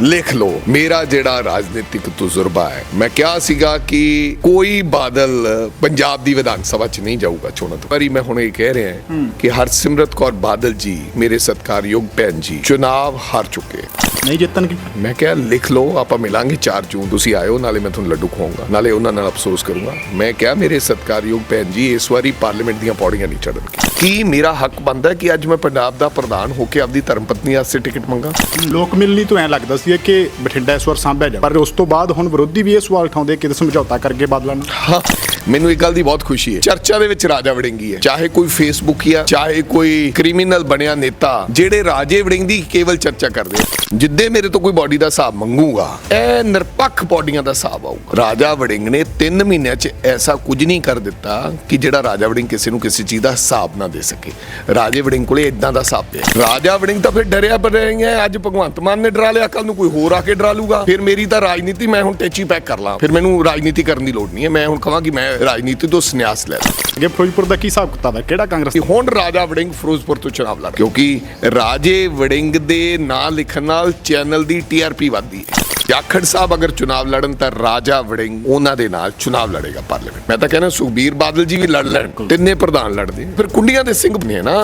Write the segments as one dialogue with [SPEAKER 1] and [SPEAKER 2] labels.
[SPEAKER 1] ਲਿਖ ਲਓ ਮੇਰਾ ਜਿਹੜਾ ਰਾਜਨੀਤਿਕ ਤਜਰਬਾ ਹੈ। ਮੈਂ ਕਿਹਾ ਸੀਗਾ ਕਿ ਕੋਈ ਬਾਦਲ ਪੰਜਾਬ ਦੀ ਵਿਧਾਨ ਸਭਾ 'ਚ ਨਹੀਂ ਜਾਊਗਾ ਚੋਣਾਂ ਤੋਂ। ਪਰ ਮੈਂ ਹੁਣ ਇਹ ਕਹਿ ਰਿਹਾ ਕਿ ਹਰਸਿਮਰਤ ਕੌਰ ਬਾਦਲ ਜੀ ਮੇਰੇ ਸਤਿਕਾਰਯੋਗ ਭੈਣ ਜੀ ਚੁਣਾਵ ਹਾਰ ਚੁੱਕੇ।
[SPEAKER 2] ਨਹੀਂ ਜਿੱਤਣਗੇ
[SPEAKER 1] ਮੈਂ ਕਿਹਾ ਲਿਖ ਲਓ ਆਪਾਂ ਮਿਲਾਂਗੇ 4 ਜੂਨ ਤੁਸੀਂ ਆਇਓ ਨਾਲੇ ਮੈਂ ਤੁਹਾਨੂੰ ਲੱਡੂ ਖਵਾਉਂਗਾ। ਨਾਲੇ ਉਹਨਾਂ ਨਾਲ ਅਫਸੋਸ ਕਰੂੰਗਾ। ਮੈਂ ਕਿਹਾ ਮੇਰੇ ਸਤਿਕਾਰਯੋਗ ਭੈਣ ਜੀ ਇਸ ਵਾਰੀ ਪਾਰਲੀਮੈਂਟ ਦੀਆਂ ਪੌੜੀਆਂ ਨਹੀਂ ਚੜਨਗੇ ਕੀ। ਮੇਰਾ ਹੱਕ ਬਣਦਾ ਕਿ ਅੱਜ ਮੈਂ ਪੰਜਾਬ ਦਾ ਪ੍ਰਧਾਨ ਹੋ ਕੇ ਆਪਦੀ ਧਰਮ ਪਤਨੀ ਵਾਸਤੇ ਟਿਕਟ ਮੰਗਾ?
[SPEAKER 2] ਲੋਕ ਮਿਲਣੀ ਤੋਂ ਐ ਲੱਗਦਾ ਸੀ ਕਿ ਬਠਿੰਡਾ ਇਸ ਵਾਰ ਸਾਂਭਿਆ ਜਾ ਪਰ ਉਸ ਤੋਂ ਬਾਅਦ ਹੁਣ ਵਿਰੋਧੀ ਵੀ ਇਹ ਸਵਾਲ ਉਠਾਉਂਦੇ ਕਿ ਸਮਝੌਤਾ ਕਰਕੇ ਬਾਦਲਾਂ
[SPEAKER 1] ਹਾਂ ਮੈਨੂੰ ਇੱਕ ਗੱਲ ਦੀ ਬਹੁਤ ਖੁਸ਼ੀ ਹੈ। ਚਰਚਾ ਦੇ ਵਿੱਚ ਰਾਜਾ ਵੜਿੰਗੀ ਹੈ। ਚਾਹੇ ਕੋਈ ਫੇਸਬੁਕੀਆ ਚਾਹੇ ਕੋਈ ਕ੍ਰਿਮੀਨਲ ਬਣਿਆ ਨੇਤਾ ਜਿਹੜੇ ਰਾਜੇ ਵੜਿੰਗ ਕੇਵਲ ਚਰਚਾ ਕਰਦੇ ਆ। ਜਿੱਦੇ ਮੇਰੇ ਤੋਂ ਕੋਈ ਬਾਡੀ ਦਾ ਹਿਸਾਬ ਮੰਗੂਗਾ ਇਹ ਨਿਰਪੱਖ ਬਾਡੀਆਂ ਦਾ ਹਿਸਾਬ ਆਊਗਾ। ਰਾਜਾ ਵੜਿੰਗ ਨੇ 3 ਮਹੀਨਿਆਂ 'ਚ ਐਸਾ ਕੁਝ ਨਹੀਂ ਕਰ ਦਿੱਤਾ ਕਿ ਜਿਹੜਾ ਰਾਜਾ ਵੜਿੰਗ ਕਿਸੇ ਨੂੰ ਕਿਸੇ ਚੀਜ਼ ਦਾ ਹਿਸਾਬ ਨਾ ਦੇ ਸਕੇ। ਰਾਜੇ ਵੜਿੰਗ ਕੋਲੇ ਇਦਾਂ ਦਾ ਹਿਸਾਬ ਪਿਆ। ਰਾਜਾ ਵੜਿੰਗ ਤਾਂ ਫਿਰ ਡਰਿਆ ਬਰਿਆ ਅੱਜ ਭਗਵੰਤ ਮਾਨ ਨੇ ਡਰਾ ਲਿਆ ਕੱਲ ਨੂੰ ਕੋਈ ਹੋਰ ਆ ਕੇ ਡਰਾ ਲੂਗਾ। ਫਿਰ ਮੇਰੀ ਤਾਂ ਰਾਜਨੀਤੀ ਮੈਂ ਹੁਣ ਟੈਚੀ ਪੈਕ ਕਰ ਲਾਂ। ਫਿਰ ਮੈਨੂੰ ਰਾਜਨੀਤੀ ਕਰਨ ਦੀ ਲੋੜ ਨਹੀਂ ਹੈ। ਮੈਂ ਹੁਣ ਕਹਾਂ ਕਿ ਮੈਂ ਰਾਜਨੀਤੀ ਤੋਂ ਸੰਨਿਆਸ ਲੈ ਲਾਂ।
[SPEAKER 2] ਅੱਗੇ ਫਿਰੋਜ਼ਪੁਰ ਦਾ ਕੀ ਹਿਸਾਬ ਕਿਤਾਬ ਹੈ? ਕਿਹੜਾ ਕਾਂਗਰਸ
[SPEAKER 1] ਹੁਣ ਰਾਜਾ ਵੜਿੰਗ ਫਿਰੋਜ਼ਪੁਰ ਤੋਂ ਚੁਣਾਵ ਲੜ ਕਿਉਂਕਿ ਰਾਜੇ ਵੜਿੰਗ ਦੇ ਨਾਂ ਲਿਖਣ ਨਾਲ ਚੈਨਲ ਦੀ ਟੀਆਰਪੀ ਵੱਧਦੀ ਹੈ। ਜਾਖੜ ਸਾਹਿਬ ਅਗਰ ਚੁਣਾਵ ਲੜਨ ਤਾਂ ਰਾਜਾ ਵੜਿੰਗ ਉਹਨਾਂ ਦੇ ਨਾਲ ਚੁਣਾਵ ਲੜੇਗਾ ਪਾਰਲੀਮੈਂਟ ਮੈਂ ਤਾਂ ਕਹਿੰਦਾ ਸੁਖਬੀਰ ਬਾਦਲ ਜੀ ਵੀ ਲੜ ਲੈਣ ਤਿੰਨੇ ਪ੍ਰਧਾਨ ਲੜਦੇ ਫਿਰ ਕੁੰਡੀਆਂ ਦੇ ਸਿੰਘ ਬਣੇ ਨਾ।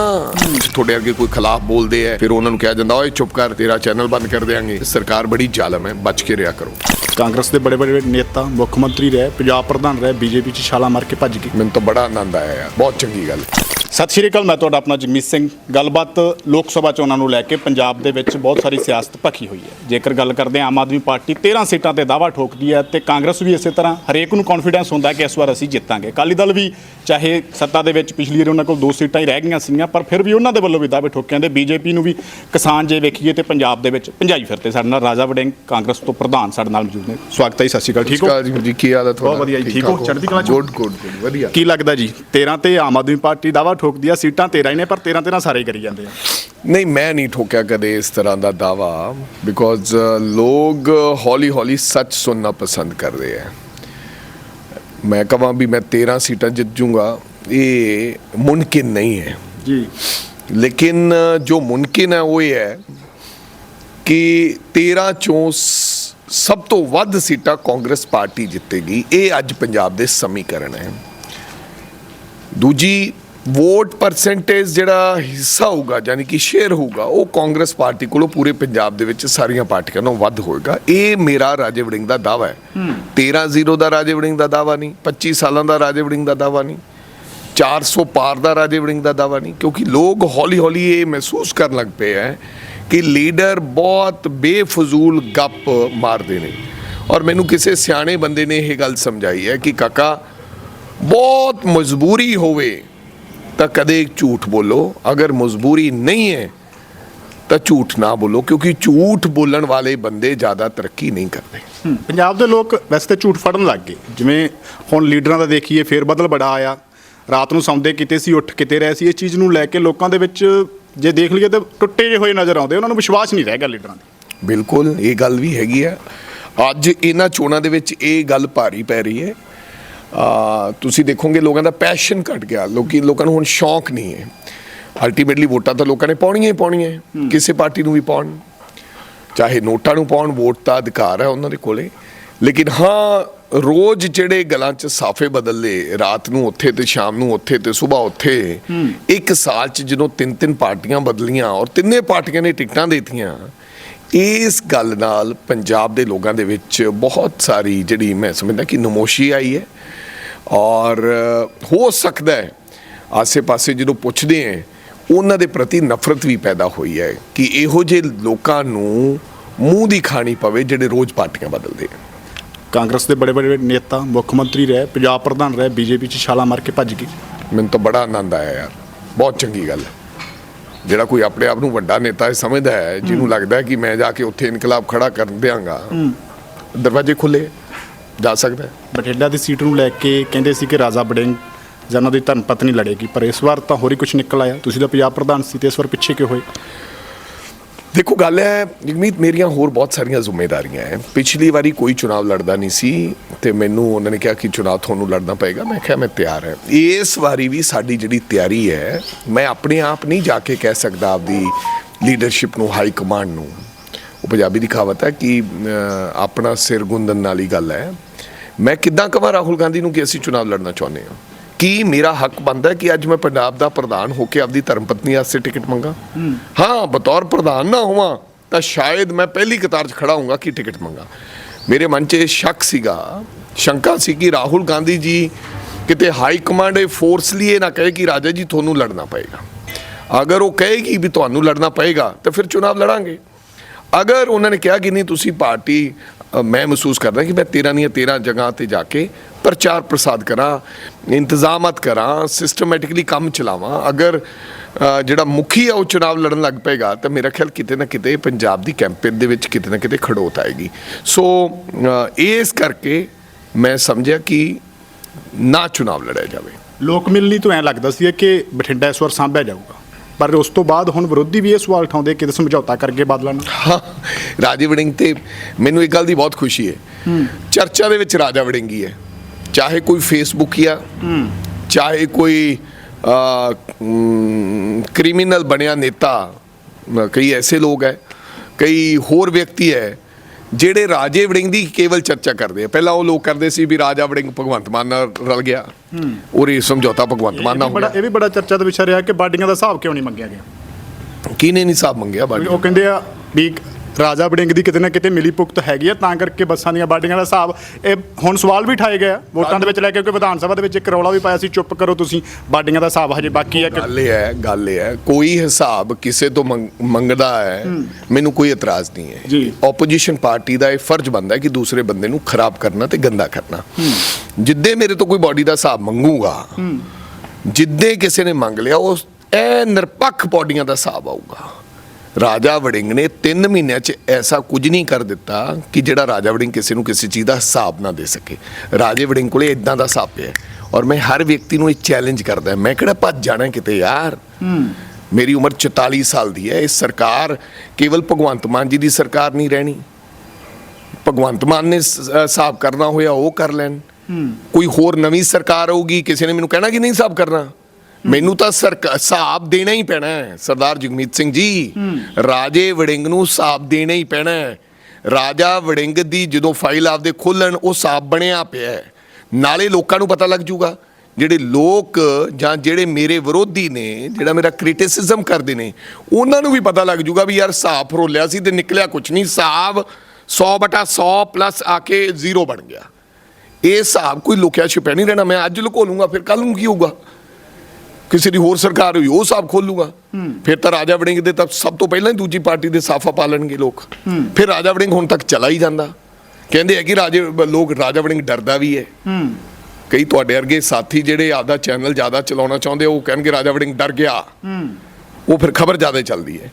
[SPEAKER 1] ਤੁਹਾਡੇ ਅੱਗੇ ਕੋਈ ਖਿਲਾਫ ਬੋਲਦੇ ਆ ਫਿਰ ਉਹਨਾਂ ਨੂੰ ਕਿਹਾ ਜਾਂਦਾ ਓਏ ਚੁੱਪ ਕਰ ਤੇਰਾ ਚੈਨਲ ਬੰਦ ਕਰ ਦੇਾਂਗੇ ਸਰਕਾਰ ਬੜੀ ਜ਼ਾਲਮ ਹੈ ਬਚ ਕੇ ਰਿਹਾ ਕਰੋ।
[SPEAKER 2] ਕਾਂਗਰਸ ਦੇ ਬੜੇ ਬੜੇ ਨੇਤਾ ਮੁੱਖ ਮੰਤਰੀ ਰਹੇ ਪੰਜਾਬ ਪ੍ਰਧਾਨ ਰਹੇ ਬੀਜੇਪੀ ਚ ਛਾਲਾ ਮਾਰ ਕੇ ਭੱਜ ਗਏ।
[SPEAKER 1] ਮੈਨੂੰ ਤਾਂ ਬੜਾ ਆਨੰਦ ਆਇਆ ਯਾਰ ਬਹੁਤ ਚੰਗੀ ਗੱਲ ਹੈ।
[SPEAKER 2] ਸਤਿ ਸ਼੍ਰੀ ਅਕਾਲ ਮੈਂ ਤੁਹਾਡਾ ਆਪਣਾ ਜਗਮੀਤ ਸਿੰਘ। ਗੱਲਬਾਤ ਲੋਕ ਸਭਾ ਚੋਣਾਂ ਨੂੰ ਲੈ ਕੇ ਪੰਜਾਬ ਦੇ ਵਿੱਚ ਬਹੁਤ ਸਾਰੀ ਸਿਆਸਤ ਭਖੀ ਹੋਈ ਹੈ। ਜੇਕਰ ਗੱਲ ਕਰਦੇ ਆਮ ਆਦਮੀ ਪਾਰਟੀ 13 ਸੀਟਾਂ ਤੇ ਦਾਵਾ ਠੋਕਦੀ ਹੈ ਤੇ ਕਾਂਗਰਸ ਵੀ ਇਸੇ ਤਰ੍ਹਾਂ। ਹਰੇਕ ਨੂੰ ਕੌਨਫੀਡੈਂਸ ਹੁੰਦਾ ਕਿ ਇਸ ਵਾਰ ਅਸੀਂ ਜਿੱਤਾਂਗੇ। ਅਕਾਲੀ ਦਲ ਵੀ ਚਾਹੇ ਸੱਤਾ ਦੇ ਵਿੱਚ ਪਿਛਲੀ ਵਾਰ ਉਹਨਾਂ ਕੋਲ ਦੋ ਸੀਟਾਂ ਹੀ ਰਹਿ ਗਈਆਂ ਸੀਗੀਆਂ ਪਰ ਫਿਰ ਵੀ ਉਹਨਾਂ ਦੇ ਵੱਲੋਂ ਵੀ ਦਾਅਵੇ ਠੋਕੇ ਜਾਂਦੇ ਬੀਜੇਪੀ ਨੂੰ ਵੀ ਕਿਸਾਨ ਜੇ ਵੇਖੀਏ ਤੇ ਪੰਜਾਬ ਦੇ ਵਿੱਚ ਭੰਜਾਈ ਫਿਰਤੇ ਸਾਡੇ ਨਾਲ ਰਾਜਾ ਵੜਿੰਗ ਕਾਂਗਰਸ ਤੋਂ ਪ੍ਰਧਾਨ ਸਾਡੇ ਨਾਲ ਮੌਜੂਦ ਨੇ। ਸਵਾਗਤ ਹੈ ਜੀ, ਸਤਿ ਸ਼੍ਰੀ ਅਕਾਲ। ਠੀਕ ਹੋ?
[SPEAKER 1] ਨਮਸਕਾਰ ਜੀ ਕੀ ਹਾਲ ਹੈ ਤੁਹਾਡਾ?
[SPEAKER 2] ਬਹੁਤ ਵਧੀਆ ਜੀ, ਠੀਕ ਹੋ? ਚੜ੍ਹਦੀ ਕਲਾ
[SPEAKER 1] ਗੁੱਡ ਗੁੱਡ ਵਧੀਆ।
[SPEAKER 2] ਕੀ ਲੱਗਦਾ ਜੀ 13 ਤੇ ਆਮ ਆਦਮੀ ਪਾਰਟੀ ਦਾਵਾ ਠੋਕਦੀ ਆ ਸੀਟਾਂ 13 ਹੀ ਨੇ ਪਰ 13 13 ਸਾਰੇ ਹੀ ਕਰੀ ਜਾਂਦੇ ਆ।
[SPEAKER 1] ਨਹੀਂ ਮੈਂ ਨਹੀਂ ਠੋਕਿਆ ਕਦੇ ਇਸ ਤਰ੍ਹਾਂ ਦਾ ਦਾਵਾ ਬਿਕੋਜ਼ ਲੋਕ ਹੌਲੀ ਹੌਲੀ ਸੱਚ ਸੁਣਨਾ ਪਸੰਦ ਕਰਦੇ ਆ। ਮੈਂ ਕਹਾਂ ਵੀ ਮੈਂ 13 ਸੀਟਾਂ ਜਿੱਤ ਜੂੰਗਾ ਇਹ ਮੁਮਕਿਨ ਨਹੀਂ ਹੈ।
[SPEAKER 2] ਜੀ।
[SPEAKER 1] ਲੇਕਿਨ ਜੋ ਮੁਮਕਿਨ ਹੈ ਉਹ ਇਹ ਹੈ ਕਿ 13 ਚੋਂ ਸਭ ਤੋਂ ਵੱਧ ਸੀਟਾਂ ਕਾਂਗਰਸ ਪਾਰਟੀ ਜਿੱਤੇਗੀ ਇਹ ਅੱਜ ਪੰਜਾਬ ਦੇ ਸਮੀਕਰਨ ਹੈ। ਦੂਜੀ ਵੋਟ ਪਰਸੈਂਟੇਜ ਜਿਹੜਾ ਹਿੱਸਾ ਹੋਊਗਾ ਯਾਨੀ ਕਿ ਸ਼ੇਅਰ ਹੋਊਗਾ ਉਹ ਕਾਂਗਰਸ ਪਾਰਟੀ ਕੋਲੋਂ ਪੂਰੇ ਪੰਜਾਬ ਦੇ ਵਿੱਚ ਸਾਰੀਆਂ ਪਾਰਟੀਆਂ ਨਾਲੋਂ ਵੱਧ ਹੋਏਗਾ। ਇਹ ਮੇਰਾ ਰਾਜੇ ਵੜਿੰਗ ਦਾ ਦਾਵਾ ਹੈ। 13-0 ਦਾ ਰਾਜੇ ਵੜਿੰਗ ਦਾ ਦਾਵਾ ਨਹੀਂ 25 ਸਾਲਾਂ ਦਾ ਰਾਜੇ ਵੜਿੰਗ ਦਾ ਦਾਵਾ ਨਹੀਂ 400 ਪਾਰ ਦਾ ਰਾਜੇ ਵੜਿੰਗ ਦਾ ਦਾਵਾ ਨਹੀਂ ਕਿਉਂਕਿ ਲੋਕ ਹੌਲੀ-ਹੌਲੀ ਇਹ ਮਹਿਸੂਸ ਕਰਨ ਲੱਗ ਪਏ ਹੈ ਕਿ ਲੀਡਰ ਬਹੁਤ ਬੇਫਜ਼ੂਲ ਗੱਪ ਮਾਰਦੇ ਨੇ। ਔਰ ਮੈਨੂੰ ਕਿਸੇ ਸਿਆਣੇ ਬੰਦੇ ਨੇ ਇਹ ਗੱਲ ਸਮਝਾਈ ਹੈ ਕਿ ਕਾਕਾ ਬਹੁਤ ਮਜਬੂਰੀ ਹੋਵੇ ਤਾਂ ਕਦੇ ਝੂਠ ਬੋਲੋ। ਅਗਰ ਮਜਬੂਰੀ ਨਹੀਂ ਹੈ ਤਾਂ ਝੂਠ ਨਾ ਬੋਲੋ ਕਿਉਂਕਿ ਝੂਠ ਬੋਲਣ ਵਾਲੇ ਬੰਦੇ ਜ਼ਿਆਦਾ ਤਰੱਕੀ ਨਹੀਂ ਕਰਦੇ।
[SPEAKER 2] ਪੰਜਾਬ ਦੇ ਲੋਕ ਵੈਸੇ ਤਾਂ ਝੂਠ ਫੜਨ ਲੱਗ ਗਏ। ਜਿਵੇਂ ਹੁਣ ਲੀਡਰਾਂ ਦਾ ਦੇਖੀਏ ਫੇਰ ਬਦਲ ਬੜਾ ਆਇਆ। ਰਾਤ ਨੂੰ ਸੌਂਦੇ ਕਿਤੇ ਸੀ ਉੱਠ ਕਿਤੇ ਰਹੇ ਸੀ। ਇਹ ਚੀਜ਼ ਨੂੰ ਲੈ ਕੇ ਲੋਕਾਂ ਦੇ ਵਿੱਚ ਜੇ ਦੇਖ ਲਈਏ ਤਾਂ ਟੁੱਟੇ ਜਿਹੇ ਹੋਏ ਨਜ਼ਰ ਆਉਂਦੇ। ਉਹਨਾਂ ਨੂੰ ਵਿਸ਼ਵਾਸ ਨਹੀਂ ਰਹਿ ਗਿਆ ਲੀਡਰਾਂ ਤੇ।
[SPEAKER 1] ਬਿਲਕੁਲ ਇਹ ਗੱਲ ਵੀ ਹੈਗੀ ਆ। ਅੱਜ ਇਹਨਾਂ ਚੋਣਾਂ ਦੇ ਵਿੱਚ ਇਹ ਗੱਲ ਭਾਰੀ ਪੈ ਰਹੀ ਹੈ ਤੁਸੀਂ ਦੇਖੋਗੇ ਲੋਕਾਂ ਦਾ ਪੈਸ਼ਨ ਘਟ ਗਿਆ। ਲੋਕੀ ਲੋਕਾਂ ਨੂੰ ਹੁਣ ਸ਼ੌਂਕ ਨਹੀਂ ਹੈ। ਅਲਟੀਮੇਟਲੀ ਵੋਟਾਂ ਤਾਂ ਲੋਕਾਂ ਨੇ ਪਾਉਣੀਆਂ ਹੀ ਪਾਉਣੀਆਂ। ਕਿਸੇ ਪਾਰਟੀ ਨੂੰ ਵੀ ਪਾਉਣ। ਚਾਹੇ ਨੋਟਾਂ ਨੂੰ ਪਾਉਣ ਵੋਟ ਦਾ ਅਧਿਕਾਰ ਹੈ ਉਹਨਾਂ ਦੇ ਕੋਲੇ। ਲੇਕਿਨ ਹਾਂ ਰੋਜ਼ ਜਿਹੜੇ ਗਲਾਂ 'ਚ ਸਾਫੇ ਬਦਲਦੇ ਰਾਤ ਨੂੰ ਉੱਥੇ ਤੇ ਸ਼ਾਮ ਨੂੰ ਉੱਥੇ ਤੇ ਸਵੇਰ ਉੱਥੇ ਇੱਕ ਸਾਲ 'ਚ ਜਦੋਂ ਤਿੰਨ ਤਿੰਨ ਪਾਰਟੀਆਂ ਬਦਲੀਆਂ ਔਰ ਤਿੰਨੇ ਪਾਰਟੀਆਂ ਨੇ ਟਿਕਟਾਂ ਦੇਤੀਆਂ ਇਸ ਗੱਲ ਨਾਲ ਪੰਜਾਬ ਦੇ ਲੋਕਾਂ ਦੇ ਵਿੱਚ ਬਹੁਤ ਸਾਰੀ ਜਿਹੜੀ ਮੈਂ ਸਮਝਦਾ ਕਿ ਨਮੋਸ਼ੀ ਆਈ ਹੈ ਔਰ ਹੋ ਸਕਦਾ ਹੈ ਆਸੇ-ਪਾਸੇ ਜਦੋਂ ਪੁੱਛਦੇ ਹੈ ਉਹਨਾਂ ਦੇ ਪ੍ਰਤੀ ਨਫ਼ਰਤ ਵੀ ਪੈਦਾ ਹੋਈ ਹੈ ਕਿ ਇਹੋ ਜਿਹੇ ਲੋਕਾਂ ਨੂੰ ਮੂੰਹ ਦੀ ਖਾਣੀ ਪਵੇ ਜਿਹੜੇ ਰੋਜ਼ ਪਾਰਟੀਆਂ ਬਦਲਦੇ ਹੈ
[SPEAKER 2] ਕਾਂਗਰਸ ਦੇ ਬੜੇ ਬੜੇ ਨੇਤਾ ਮੁੱਖ ਮੰਤਰੀ ਰਹੇ ਪੰਜਾਬ ਪ੍ਰਧਾਨ ਰਹੇ ਬੀਜੇਪੀ ਚ ਛਾਲਾ ਮਾਰ ਕੇ ਭੱਜ ਗਏ।
[SPEAKER 1] ਮੈਨੂੰ ਤਾਂ ਬੜਾ ਆਨੰਦ ਆਇਆ ਯਾਰ ਬਹੁਤ ਚੰਗੀ ਗੱਲ ਹੈ। ਜਿਹੜਾ ਕੋਈ ਆਪਣੇ ਆਪ ਨੂੰ ਵੱਡਾ ਨੇਤਾ ਸਮਝਦਾ ਹੈ ਜਿਹਨੂੰ ਲੱਗਦਾ ਹੈ ਕਿ ਮੈਂ ਜਾ ਕੇ ਉੱਥੇ ਇਨਕਲਾਬ ਖੜਾ ਕਰ ਦਿਆਂਗਾ। ਦਰਵਾਜ਼ੇ ਖੁੱਲੇ ਜਾ ਸਕਦਾ
[SPEAKER 2] ਬਠਿੰਡਾ ਦੀ ਸੀਟ ਨੂੰ ਲੈ ਕੇ ਕਹਿੰਦੇ ਸੀ ਕਿ ਰਾਜਾ ਬੜਿੰਗ ਜਾਂ ਉਹਨਾਂ ਦੀ ਧਰਮ ਪਤਨੀ ਲੜੇਗੀ ਪਰ ਇਸ ਵਾਰ ਤਾਂ ਹੋਰ ਹੀ ਕੁਝ ਨਿਕਲ ਆਇਆ। ਤੁਸੀਂ ਤਾਂ ਪੰਜਾਬ ਪ੍ਰਧਾਨ ਸੀ ਤੇ ਇਸ ਵਾਰ ਪਿੱਛੇ ਕਿਉਂ ਹੋਏ?
[SPEAKER 1] ਦੇਖੋ, ਗੱਲ ਹੈ, ਜਗਮੀਤ, ਮੇਰੀਆਂ ਹੋਰ ਬਹੁਤ ਸਾਰੀਆਂ ਜ਼ਿੰਮੇਵਾਰੀਆਂ ਹੈ। ਪਿਛਲੀ ਵਾਰੀ ਕੋਈ ਚੁਣਾਵ ਲੜਦਾ ਨਹੀਂ ਸੀ ਤੇ ਮੈਨੂੰ ਉਹਨਾਂ ਨੇ ਕਿਹਾ ਕਿ ਚੁਣਾਵ ਤੁਹਾਨੂੰ ਲੜਨਾ ਪਏਗਾ। ਮੈਂ ਕਿਹਾ, ਮੈਂ ਤਿਆਰ ਹੈ। ਇਸ ਵਾਰੀ ਵੀ ਸਾਡੀ ਜਿਹੜੀ ਤਿਆਰੀ ਹੈ, ਮੈਂ ਆਪਣੇ ਆਪ ਨਹੀਂ ਜਾ ਕੇ ਕਹਿ ਸਕਦਾ ਆਪਦੀ ਲੀਡਰਸ਼ਿਪ ਨੂੰ ਹਾਈ ਕਮਾਂਡ ਨੂੰ। ਉਹ ਪੰਜਾਬੀ ਦੀ ਕਹਾਵਤ ਹੈ ਕਿ ਆਪਣਾ ਸਿਰ ਗੁੰਦਨ ਵਾਲੀ ਗੱਲ ਹੈ। ਮੈਂ ਕਿੱਦਾਂ ਕਹਾਂ ਰਾਹੁਲ ਗਾਂਧੀ ਨੂੰ ਕਿ ਅਸੀਂ ਚੁਣਾਵ ਲੜਨਾ ਚਾਹੁੰਦੇ ਹਾਂ? ਕੀ ਮੇਰਾ ਹੱਕ ਬਣਦਾ ਕਿ ਅੱਜ ਮੈਂ ਪੰਜਾਬ ਦਾ ਪ੍ਰਧਾਨ ਹੋ ਕੇ ਆਪਦੀ ਧਰਮ ਪਤਨੀ ਵਾਸਤੇ ਟਿਕਟ ਮੰਗਾ? ਹਾਂ। ਬਤੌਰ ਪ੍ਰਧਾਨ ਨਾ ਹੋਵਾਂ ਤਾਂ ਸ਼ਾਇਦ ਮੈਂ ਪਹਿਲੀ ਕਤਾਰ 'ਚ ਖੜਾ ਹੋਊਂਗਾ ਕਿ ਟਿਕਟ ਮੰਗਾ। ਮੇਰੇ ਮਨ 'ਚ ਇਹ ਸ਼ੱਕ ਸੀਗਾ ਸ਼ੰਕਾ ਸੀ ਕਿ ਰਾਹੁਲ ਗਾਂਧੀ ਜੀ ਕਿਤੇ ਹਾਈ ਕਮਾਂਡ ਇਹ ਫੋਰਸਲੀ ਇਹ ਨਾ ਕਹੇ ਕਿ ਰਾਜਾ ਜੀ ਤੁਹਾਨੂੰ ਲੜਨਾ ਪਏਗਾ। ਅਗਰ ਉਹ ਕਹੇਗੀ ਵੀ ਤੁਹਾਨੂੰ ਲੜਨਾ ਪਏਗਾ ਤਾਂ ਫਿਰ ਚੁਣਾਵ ਲੜਾਂਗੇ। ਅਗਰ ਉਹਨਾਂ ਨੇ ਕਿਹਾ ਕਿ ਨਹੀਂ ਤੁਸੀਂ ਪਾਰਟੀ ਮੈਂ ਮਹਿਸੂਸ ਕਰਦਾ ਕਿ ਮੈਂ 13 ਦੀਆਂ 13 ਜਗ੍ਹਾ ਤੇ ਜਾ ਕੇ ਪ੍ਰਚਾਰ ਪ੍ਰਸਾਦ ਕਰਾਂ ਇੰਤਜ਼ਾਮਤ ਕਰਾਂ ਸਿਸਟਮੈਟਿਕਲੀ ਕੰਮ ਚਲਾਵਾਂ ਅਗਰ ਜਿਹੜਾ ਮੁਖੀ ਆ ਉਹ ਚੁਣਾਵ ਲੜਨ ਲੱਗ ਪਏਗਾ ਤਾਂ ਮੇਰਾ ਖਿਆਲ ਕਿਤੇ ਨਾ ਕਿਤੇ ਪੰਜਾਬ ਦੀ ਕੈਂਪੇਨ ਦੇ ਵਿੱਚ ਕਿਤੇ ਨਾ ਕਿਤੇ ਖੜੋਤ ਆਏਗੀ। ਸੋ ਇਸ ਕਰਕੇ ਮੈਂ ਸਮਝਿਆ ਕਿ ਨਾ ਚੁਣਾਵ ਲੜਿਆ ਜਾਵੇ।
[SPEAKER 2] ਲੋਕ ਮਿਲਣੀ ਤੋਂ ਐ ਲੱਗਦਾ ਸੀ ਕਿ ਬਠਿੰਡਾ ਇਸ ਵਾਰ ਸਾਂਭਿਆ ਜਾਊਗਾ ਪਰ ਉਸ ਤੋਂ ਬਾਅਦ ਹੁਣ ਵਿਰੋਧੀ ਵੀ ਇਹ ਸਵਾਲ ਉਠਾਉਂਦੇ ਕਿ ਸਮਝੌਤਾ ਕਰਕੇ ਬਾਦਲਾਂ
[SPEAKER 1] ਹਾਂ ਰਾਜੇ ਵੜਿੰਗ ਤੇ ਮੈਨੂੰ ਇੱਕ ਗੱਲ ਦੀ ਬਹੁਤ ਖੁਸ਼ੀ ਹੈ। ਚਰਚਾ ਦੇ ਵਿੱਚ ਰਾਜਾ ਵੜਿੰਗੀ ਹੈ। ਚਾਹੇ ਕੋਈ ਫੇਸਬੁਕੀਆ ਚਾਹੇ ਕੋਈ ਕ੍ਰਿਮੀਨਲ ਬਣਿਆ ਨੇਤਾ ਕਈ ਐਸੇ ਲੋਕ ਹੈ ਕਈ ਹੋਰ ਵਿਅਕਤੀ ਹੈ ਜਿਹੜੇ ਰਾਜੇ ਵੜਿੰਗ ਦੀ ਕੇਵਲ ਚਰਚਾ ਕਰਦੇ ਆ। ਪਹਿਲਾਂ ਉਹ ਲੋਕ ਕਰਦੇ ਸੀ ਵੀ ਰਾਜਾ ਵੜਿੰਗ ਭਗਵੰਤ ਮਾਨ ਨਾਲ ਰਲ ਗਿਆ। ਔਰ ਇਹ ਸਮਝੌਤਾ ਭਗਵੰਤ ਮਾਨ ਨਾਲ
[SPEAKER 2] ਇਹ
[SPEAKER 1] ਹੋ
[SPEAKER 2] ਬੜਾ
[SPEAKER 1] ਗਿਆ
[SPEAKER 2] ਇਹ ਵੀ ਬੜਾ ਚਰਚਾ ਦਾ ਵਿਸ਼ਾ ਰਿਹਾ ਕਿ ਬਾਡੀਆਂ ਦਾ ਹਿਸਾਬ ਕਿਉਂ ਨਹੀਂ ਮੰਗਿਆ ਗਿਆ?
[SPEAKER 1] ਕਿਹਨੇ ਨਹੀਂ ਸਾਬ ਮੰਗਿਆ ਬਾਕੀ
[SPEAKER 2] ਉਹ ਕਹਿੰਦੇ ਆ ਵੀ ਰਾਜਾ ਬੜਿੰਗ ਦੀ ਕਿਤੇ ਨਾ ਕਿਤੇ ਮਿਲੀ ਭੁਗਤ ਹੈਗੀ ਆ ਤਾਂ ਕਰਕੇ ਬੱਸਾਂ ਦੀਆਂ ਬਾਡੀਆਂ ਦਾ ਹਿਸਾਬ ਇਹ ਹੁਣ ਸਵਾਲ ਵੀ ਠਾਏ ਗਏ ਆ। ਵੋਟਾਂ ਦੇ ਵਿੱਚ ਲੈ ਕੇ ਕਿਉਂਕਿ ਵਿਧਾਨ ਸਭਾ ਦੇ ਵਿੱਚ ਇੱਕ ਰੌਲਾ ਵੀ ਪਾਇਆ ਸੀ ਚੁੱਪ ਕਰੋ ਤੁਸੀਂ ਬਾਡੀਆਂ ਦਾ ਹਿਸਾਬ ਹਜੇ ਬਾਕੀ ਹੈ
[SPEAKER 1] ਗੱਲ ਇਹ ਹੈ ਗੱਲ ਇਹ ਹੈ ਕੋਈ ਹਿਸਾਬ ਕਿਸੇ ਤੋਂ ਮੰਗ- ਮੰਗਦਾ ਹੈ ਮੈਨੂੰ ਕੋਈ ਇਤਰਾਜ਼ ਨਹੀਂ ਹੈ। ਆਪੋਜੀਸ਼ਨ ਪਾਰਟੀ ਦਾ ਇਹ ਫਰਜ਼ ਬਣਦਾ ਹੈ ਕਿ ਦੂਸਰੇ ਬੰਦੇ ਨੂੰ ਖਰਾਬ ਕਰਨਾ ਤੇ ਗੰਦਾ ਕਰਨਾ। ਜਿੱਦੇ ਮੇਰੇ ਤੋਂ ਕੋਈ ਬਾਡੀ ਦਾ ਹਿਸਾਬ ਮੰਗੂਗਾ ਜਿੱਦੇ ਕਿਸੇ ਨੇ ਮੰਗ ਲਿਆ ਉਸ ਇਹ ਨਿਰਪੱਖ ਬਾਡੀਆਂ ਦਾ ਹਿਸਾਬ ਆਊਗਾ। ਰਾਜਾ ਵੜਿੰਗ ਨੇ 3 ਮਹੀਨਿਆਂ 'ਚ ਐਸਾ ਕੁਝ ਨਹੀਂ ਕਰ ਦਿੱਤਾ ਕਿ ਜਿਹੜਾ ਰਾਜਾ ਵੜਿੰਗ ਕਿਸੇ ਨੂੰ ਕਿਸੇ ਚੀਜ਼ ਦਾ ਹਿਸਾਬ ਨਾ ਦੇ ਸਕੇ। ਰਾਜੇ ਵੜਿੰਗ ਕੋਲੇ ਇਦਾਂ ਦਾ ਹਿਸਾਬ ਪਿਆ ਹੈ। ਔਰ ਮੈਂ ਹਰ ਵਿਅਕਤੀ ਨੂੰ ਇਹ ਚੈਲੰਜ ਕਰਦਾ ਮੈਂ ਕਿਹੜਾ ਭੱਜ ਜਾਣਾ ਕਿਤੇ ਯਾਰ? ਮੇਰੀ ਉਮਰ 44 ਸਾਲ ਦੀ ਹੈ। ਇਹ ਸਰਕਾਰ ਕੇਵਲ ਭਗਵੰਤ ਮਾਨ ਜੀ ਦੀ ਸਰਕਾਰ ਨਹੀਂ ਰਹਿਣੀ। ਭਗਵੰਤ ਮਾਨ ਨੇ ਹਿਸਾਬ ਕਰਨਾ ਹੋਇਆ ਉਹ ਕਰ ਲੈਣ। ਕੋਈ ਹੋਰ ਨਵੀਂ ਸਰਕਾਰ ਆਊਗੀ ਕਿਸੇ ਨੇ ਮੈਨੂੰ ਕਹਿਣਾ ਕਿ ਨਹੀਂ ਹਿਸਾਬ ਕਰਨਾ? ਮੈਨੂੰ ਤਾਂ ਸਰਕਾ- ਹਿਸਾਬ ਦੇਣਾ ਹੀ ਪੈਣਾ ਹੈ, ਸਰਦਾਰ ਜਗਮੀਤ ਸਿੰਘ ਜੀ। ਰਾਜੇ ਵੜਿੰਗ ਨੂੰ ਹਿਸਾਬ ਦੇਣਾ ਹੀ ਪੈਣਾ ਹੈ। ਰਾਜਾ ਵੜਿੰਗ ਦੀ ਜਦੋਂ ਫਾਈਲ ਆਪਦੇ ਖੋਲਣ, ਉਹ ਹਿਸਾਬ ਬਣਿਆ ਪਿਆ ਹੈ। ਨਾਲੇ ਲੋਕਾਂ ਨੂੰ ਪਤਾ ਲੱਗ ਜੂਗਾ, ਜਿਹੜੇ ਲੋਕ ਜਾਂ ਜਿਹੜੇ ਮੇਰੇ ਵਿਰੋਧੀ ਨੇ, ਜਿਹੜਾ ਮੇਰਾ ਕ੍ਰਿਟਿਸਿਜ਼ਮ ਕਰਦੇ ਨੇ, ਉਹਨਾਂ ਨੂੰ ਵੀ ਪਤਾ ਲੱਗ ਜੂਗਾ ਵੀ ਯਾਰ ਹਿਸਾਬ ਫਰੋਲਿਆ ਸੀ ਤੇ ਨਿਕਲਿਆ ਕੁਝ ਨਹੀਂ। ਹਿਸਾਬ 100 ਬਟਾ 100 ਪਲੱਸ ਆ ਕੇ ਜ਼ੀਰੋ ਬਣ ਗਿਆ। ਇਹ ਹਿਸਾਬ ਕੋਈ ਲੁਕਿਆ ਛੁਪਿਆ ਨਹੀਂ ਰਹਿਣਾ। ਮੈਂ ਅੱਜ ਲੁਕੋ ਲੂੰਗਾ, ਫਿਰ ਕੱਲ ਨੂੰ ਕੀ ਹੋਊਗਾ? ਕਿਸੇ ਦੀ ਹੋਰ ਸਰਕਾਰ ਹੋਈ ਉਹ ਹਿਸਾਬ ਖੋਲੂਗਾ। ਫਿਰ ਤਾਂ ਰਾਜਾ ਵੜਿੰਗ ਦੇ ਤਾਂ ਸਭ ਤੋਂ ਪਹਿਲਾਂ ਹੀ ਦੂਜੀ ਪਾਰਟੀ ਦੇ ਸਾਫਾ ਪਾ ਲੈਣਗੇ ਲੋਕ। ਫਿਰ ਰਾਜਾ ਵੜਿੰਗ ਹੁਣ ਤੱਕ ਚਲਾ ਹੀ ਜਾਂਦਾ। ਕਹਿੰਦੇ ਆ ਕਿ ਰਾਜੇ ਲੋਕ ਰਾਜਾ ਵੜਿੰਗ ਡਰਦਾ ਵੀ ਹੈ। ਕਈ ਤੁਹਾਡੇ ਵਰਗੇ ਸਾਥੀ ਜਿਹੜੇ ਆਪਦਾ ਚੈਨਲ ਜ਼ਿਆਦਾ ਚਲਾਉਣਾ ਚਾਹੁੰਦੇ ਉਹ ਕਹਿਣਗੇ ਰਾਜਾ ਵੜਿੰਗ ਡਰ ਗਿਆ। ਉਹ ਫਿਰ ਖਬਰ ਜ਼ਿਆਦਾ ਚੱਲਦੀ ਹੈ।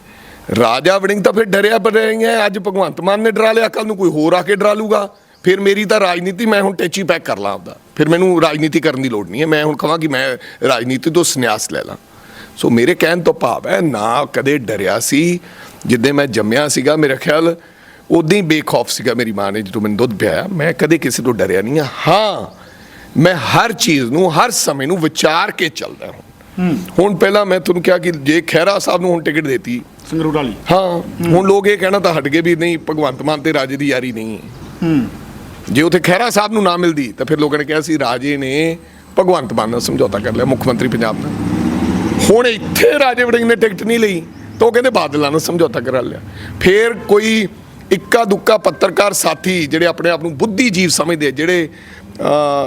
[SPEAKER 1] ਰਾਜਾ ਵੜਿੰਗ ਤਾਂ ਫਿਰ ਡਰਿਆ ਬਰਿਆ ਹੈ ਅੱਜ ਭਗਵੰਤ ਮਾਨ ਨੇ ਡਰਾ ਲਿਆ ਕੱਲ ਨੂੰ ਕੋਈ ਹੋਰ ਆ ਕੇ ਡਰਾ ਲੂਗਾ। ਫਿਰ ਮੇਰੀ ਤਾਂ ਰਾਜਨੀਤੀ ਮੈਂ ਹੁਣ ਟੈਚੀ ਪੈਕ ਕਰ ਲਾਂ ਆਪਦਾ। ਫਿਰ ਮੈਨੂੰ ਰਾਜਨੀਤੀ ਕਰਨ ਦੀ ਲੋੜ ਨਹੀਂ ਹੈ। ਮੈਂ ਹੁਣ ਕਹਾਂ ਕਿ ਮੈਂ ਰਾਜਨੀਤੀ ਤੋਂ ਸੰਨਿਆਸ ਲੈ ਲਾਂ। ਸੋ ਮੇਰੇ ਕਹਿਣ ਤੋਂ ਭਾਵ ਹੈ ਨਾ ਕਦੇ ਡਰਿਆ ਸੀ। ਜਿੱਦੇ ਮੈਂ ਜੰਮਿਆ ਸੀਗਾ ਮੇਰਾ ਖਿਆਲ ਉਦੋਂ ਹੀ ਬੇਖੌਫ ਸੀਗਾ ਮੇਰੀ ਮਾਂ ਨੇ ਜਦੋਂ ਮੈਨੂੰ ਦੁੱਧ ਪਿਆਇਆ। ਮੈਂ ਕਦੇ ਕਿਸੇ ਤੋਂ ਡਰਿਆ ਨਹੀਂ ਹਾਂ। ਮੈਂ ਹਰ ਚੀਜ਼ ਨੂੰ ਹਰ ਸਮੇਂ ਨੂੰ ਵਿਚਾਰ ਕੇ ਚੱਲਦਾ ਹਾਂ। ਹੁਣ ਪਹਿਲਾਂ ਮੈਂ ਤੁਹਾਨੂੰ ਕਿਹਾ ਕਿ ਜੇ ਖਹਿਰਾ ਸਾਹਿਬ ਨੂੰ ਹੁਣ ਟਿਕਟ ਦੇਤੀ।
[SPEAKER 2] ਸੰਗਰੂਰ ਵਾਲੀ।
[SPEAKER 1] ਹਾਂ ਹੁਣ ਲੋਕ ਇਹ ਕਹਿਣਾ ਤਾਂ ਹਟ ਗਏ ਵੀ ਨਹੀਂ ਭਗਵੰਤ ਮਾਨ ਤੇ ਰਾਜੇ ਦੀ ਯਾਰੀ ਨਹੀਂ ਹੈ। ਜੇ ਉਥੇ ਖਹਿਰਾ ਸਾਹਿਬ ਨੂੰ ਨਾ ਮਿਲਦੀ ਤਾਂ ਫਿਰ ਲੋਕਾਂ ਨੇ ਕਿਹਾ ਸੀ ਰਾਜੇ ਨੇ ਭਗਵੰਤ ਮਾਨ ਨਾਲ ਸਮਝੌਤਾ ਕਰ ਲਿਆ ਮੁੱਖ ਮੰਤਰੀ ਪੰਜਾਬ ਨਾਲ। ਹੁਣ ਇੱਥੇ ਰਾਜੇ ਵੜਿੰਗ ਨੇ ਟਿਕਟ ਨਹੀਂ ਲਈ ਤਾਂ ਉਹ ਕਹਿੰਦੇ ਬਾਦਲਾਂ ਨਾਲ ਸਮਝੌਤਾ ਕਰਾ ਲਿਆ। ਫਿਰ ਕੋਈ ਇੱਕਾ ਦੁੱਕਾ ਪੱਤਰਕਾਰ ਸਾਥੀ ਜਿਹੜੇ ਆਪਣੇ ਆਪ ਨੂੰ ਬੁੱਧੀਜੀਵ ਸਮਝਦੇ ਆ, ਜਿਹੜੇ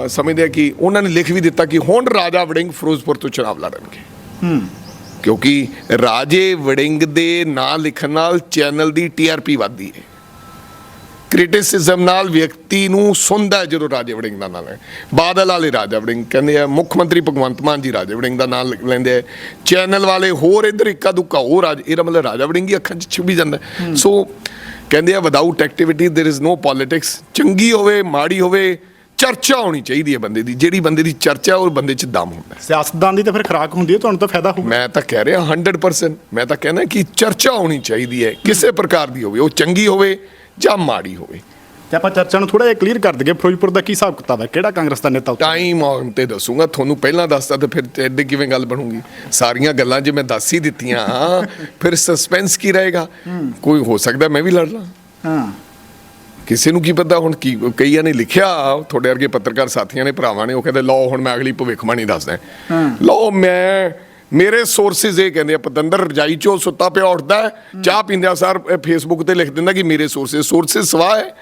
[SPEAKER 1] ਸਮਝਦੇ ਆ ਕਿ ਉਹਨਾਂ ਨੇ ਲਿਖ ਵੀ ਦਿੱਤਾ ਕਿ ਹੁਣ ਰਾਜਾ ਵੜਿੰਗ ਫਿਰੋਜ਼ਪੁਰ ਤੋਂ ਚੁਣਾਵ ਲੜਨਗੇ। ਕਿਉਂਕਿ ਰਾਜੇ ਵੜਿੰਗ ਦੇ ਨਾਂ ਲਿਖਣ ਨਾਲ ਚੈਨਲ ਦੀ ਟੀਆਰਪੀ ਵੱਧਦੀ ਹੈ। ਕ੍ਰਿਟਿਸਿਜ਼ਮ ਨਾਲ ਵਿਅਕਤੀ ਨੂੰ ਸੁਣਦਾ ਹੈ ਜਦੋਂ ਰਾਜੇ ਵੜਿੰਗ ਦਾ ਨਾਮ ਹੈ ਬਾਦਲ ਵਾਲੇ ਰਾਜਾ ਵੜਿੰਗ ਕਹਿੰਦੇ ਆ ਮੁੱਖ ਮੰਤਰੀ ਭਗਵੰਤ ਮਾਨ ਜੀ ਰਾਜੇ ਵੜਿੰਗ ਦਾ ਨਾਮ ਲਿਖ ਲੈਂਦੇ ਆ ਚੈਨਲ ਵਾਲੇ ਹੋਰ ਇੱਧਰ ਇੱਕਾ ਦੁੱਕਾ ਹੋਰ ਰਾਜ ਇਹਦਾ ਮਤਲਬ ਰਾਜਾ ਵੜਿੰਗ ਹੀ ਅੱਖਾਂ 'ਚ ਛਿਪੀ ਜਾਂਦਾ ਹੈ। ਸੋ ਕਹਿੰਦੇ ਆ without activity there is no politics ਚੰਗੀ ਹੋਵੇ ਮਾੜੀ ਹੋਵੇ ਚਰਚਾ ਹੋਣੀ ਚਾਹੀਦੀ ਹੈ ਬੰਦੇ ਦੀ ਜਿਹੜੀ ਬੰਦੇ ਦੀ ਚਰਚਾ ਉਹ ਬੰਦੇ 'ਚ ਦਮ ਹੁੰਦਾ ਹੈ।
[SPEAKER 2] ਸਿਆਸਤਦਾਨ ਦੀ ਤਾਂ ਫਿਰ ਖਰਾਕ ਹੁੰਦੀ ਹੈ ਤੁਹਾਨੂੰ ਤਾਂ ਫਾਇਦਾ ਹੋਊਗਾ
[SPEAKER 1] ਮੈਂ ਤਾਂ ਕਹਿ ਰਿਹਾ 100% ਮੈਂ ਤਾਂ ਕਹਿੰਦਾ ਕਿ ਚਰਚਾ ਹੋਣੀ ਚਾਹੀਦੀ ਹੈ ਕਿਸੇ ਪ੍ਰਕਾਰ ਦੀ ਹੋਵੇ ਉਹ ਚੰਗੀ ਹੋਵੇ ਜਾਂ ਮਾੜੀ ਹੋਵੇ।
[SPEAKER 2] ਤੇ ਆਪਾਂ ਚਰਚਾ ਨੂੰ ਥੋੜਾ ਜਿਹਾ ਕਲੀਅਰ ਕਰ ਦਈਏ ਫਿਰੋਜ਼ਪੁਰ ਦਾ ਕੀ ਹਿਸਾਬ ਕਿਤਾਬ ਹੈ? ਕਿਹੜਾ ਕਾਂਗਰਸ ਦਾ ਨੇਤਾ ਉੱਥੇ?
[SPEAKER 1] ਟਾਈਮ ਆਉਣ ਤੇ ਦੱਸੂਗਾ ਤੁਹਾਨੂੰ ਪਹਿਲਾਂ ਦੱਸਦਾ ਤੇ ਫਿਰ ਐਡੇ ਕਿਵੇਂ ਗੱਲ ਬਣੂਗੀ? ਸਾਰੀਆਂ ਗੱਲਾਂ ਜੇ ਮੈਂ ਦੱਸ ਹੀ ਦਿੱਤੀਆਂ ਫਿਰ ਸਸਪੈਂਸ ਕੀ ਰਹੇਗਾ? ਕੋਈ ਹੋ ਸਕਦਾ ਮੈਂ ਵੀ ਲੜ ਲਾਂ।
[SPEAKER 2] ਹਾਂ।
[SPEAKER 1] ਕਿਸੇ ਨੂੰ ਕੀ ਪਤਾ ਹੁਣ ਕੀ ਕਈਆਂ ਨੇ ਲਿਖਿਆ ਤੁਹਾਡੇ ਵਰਗੇ ਪੱਤਰਕਾਰ ਸਾਥੀਆਂ ਨੇ ਭਰਾਵਾਂ ਨੇ ਉਹ ਕਹਿੰਦੇ ਲਓ ਹੁਣ ਮੈਂ ਅਗਲੀ ਭਵਿੱਖਬਾਣੀ ਦੱਸਦਾ। ਲਓ ਮੈਂ ਮੇਰੇ ਸੋਰਸਿਸ ਇਹ ਕਹਿੰਦੇ ਆ ਪਤੰਦਰ ਰਜਾਈ ਚੋਂ ਸੁੱਤਾ ਪਿਆ ਉੱਠਦਾ ਚਾਹ ਪੀਂਦਿਆਂ ਸਾਰ ਫੇਸਬੁੱਕ ਤੇ ਲਿਖ ਦਿੰਦਾ ਕਿ ਮੇਰੇ ਸੋਰਸਿਸ ਸੋਰਸਿਸ ਸਵਾਹ ਹੈ।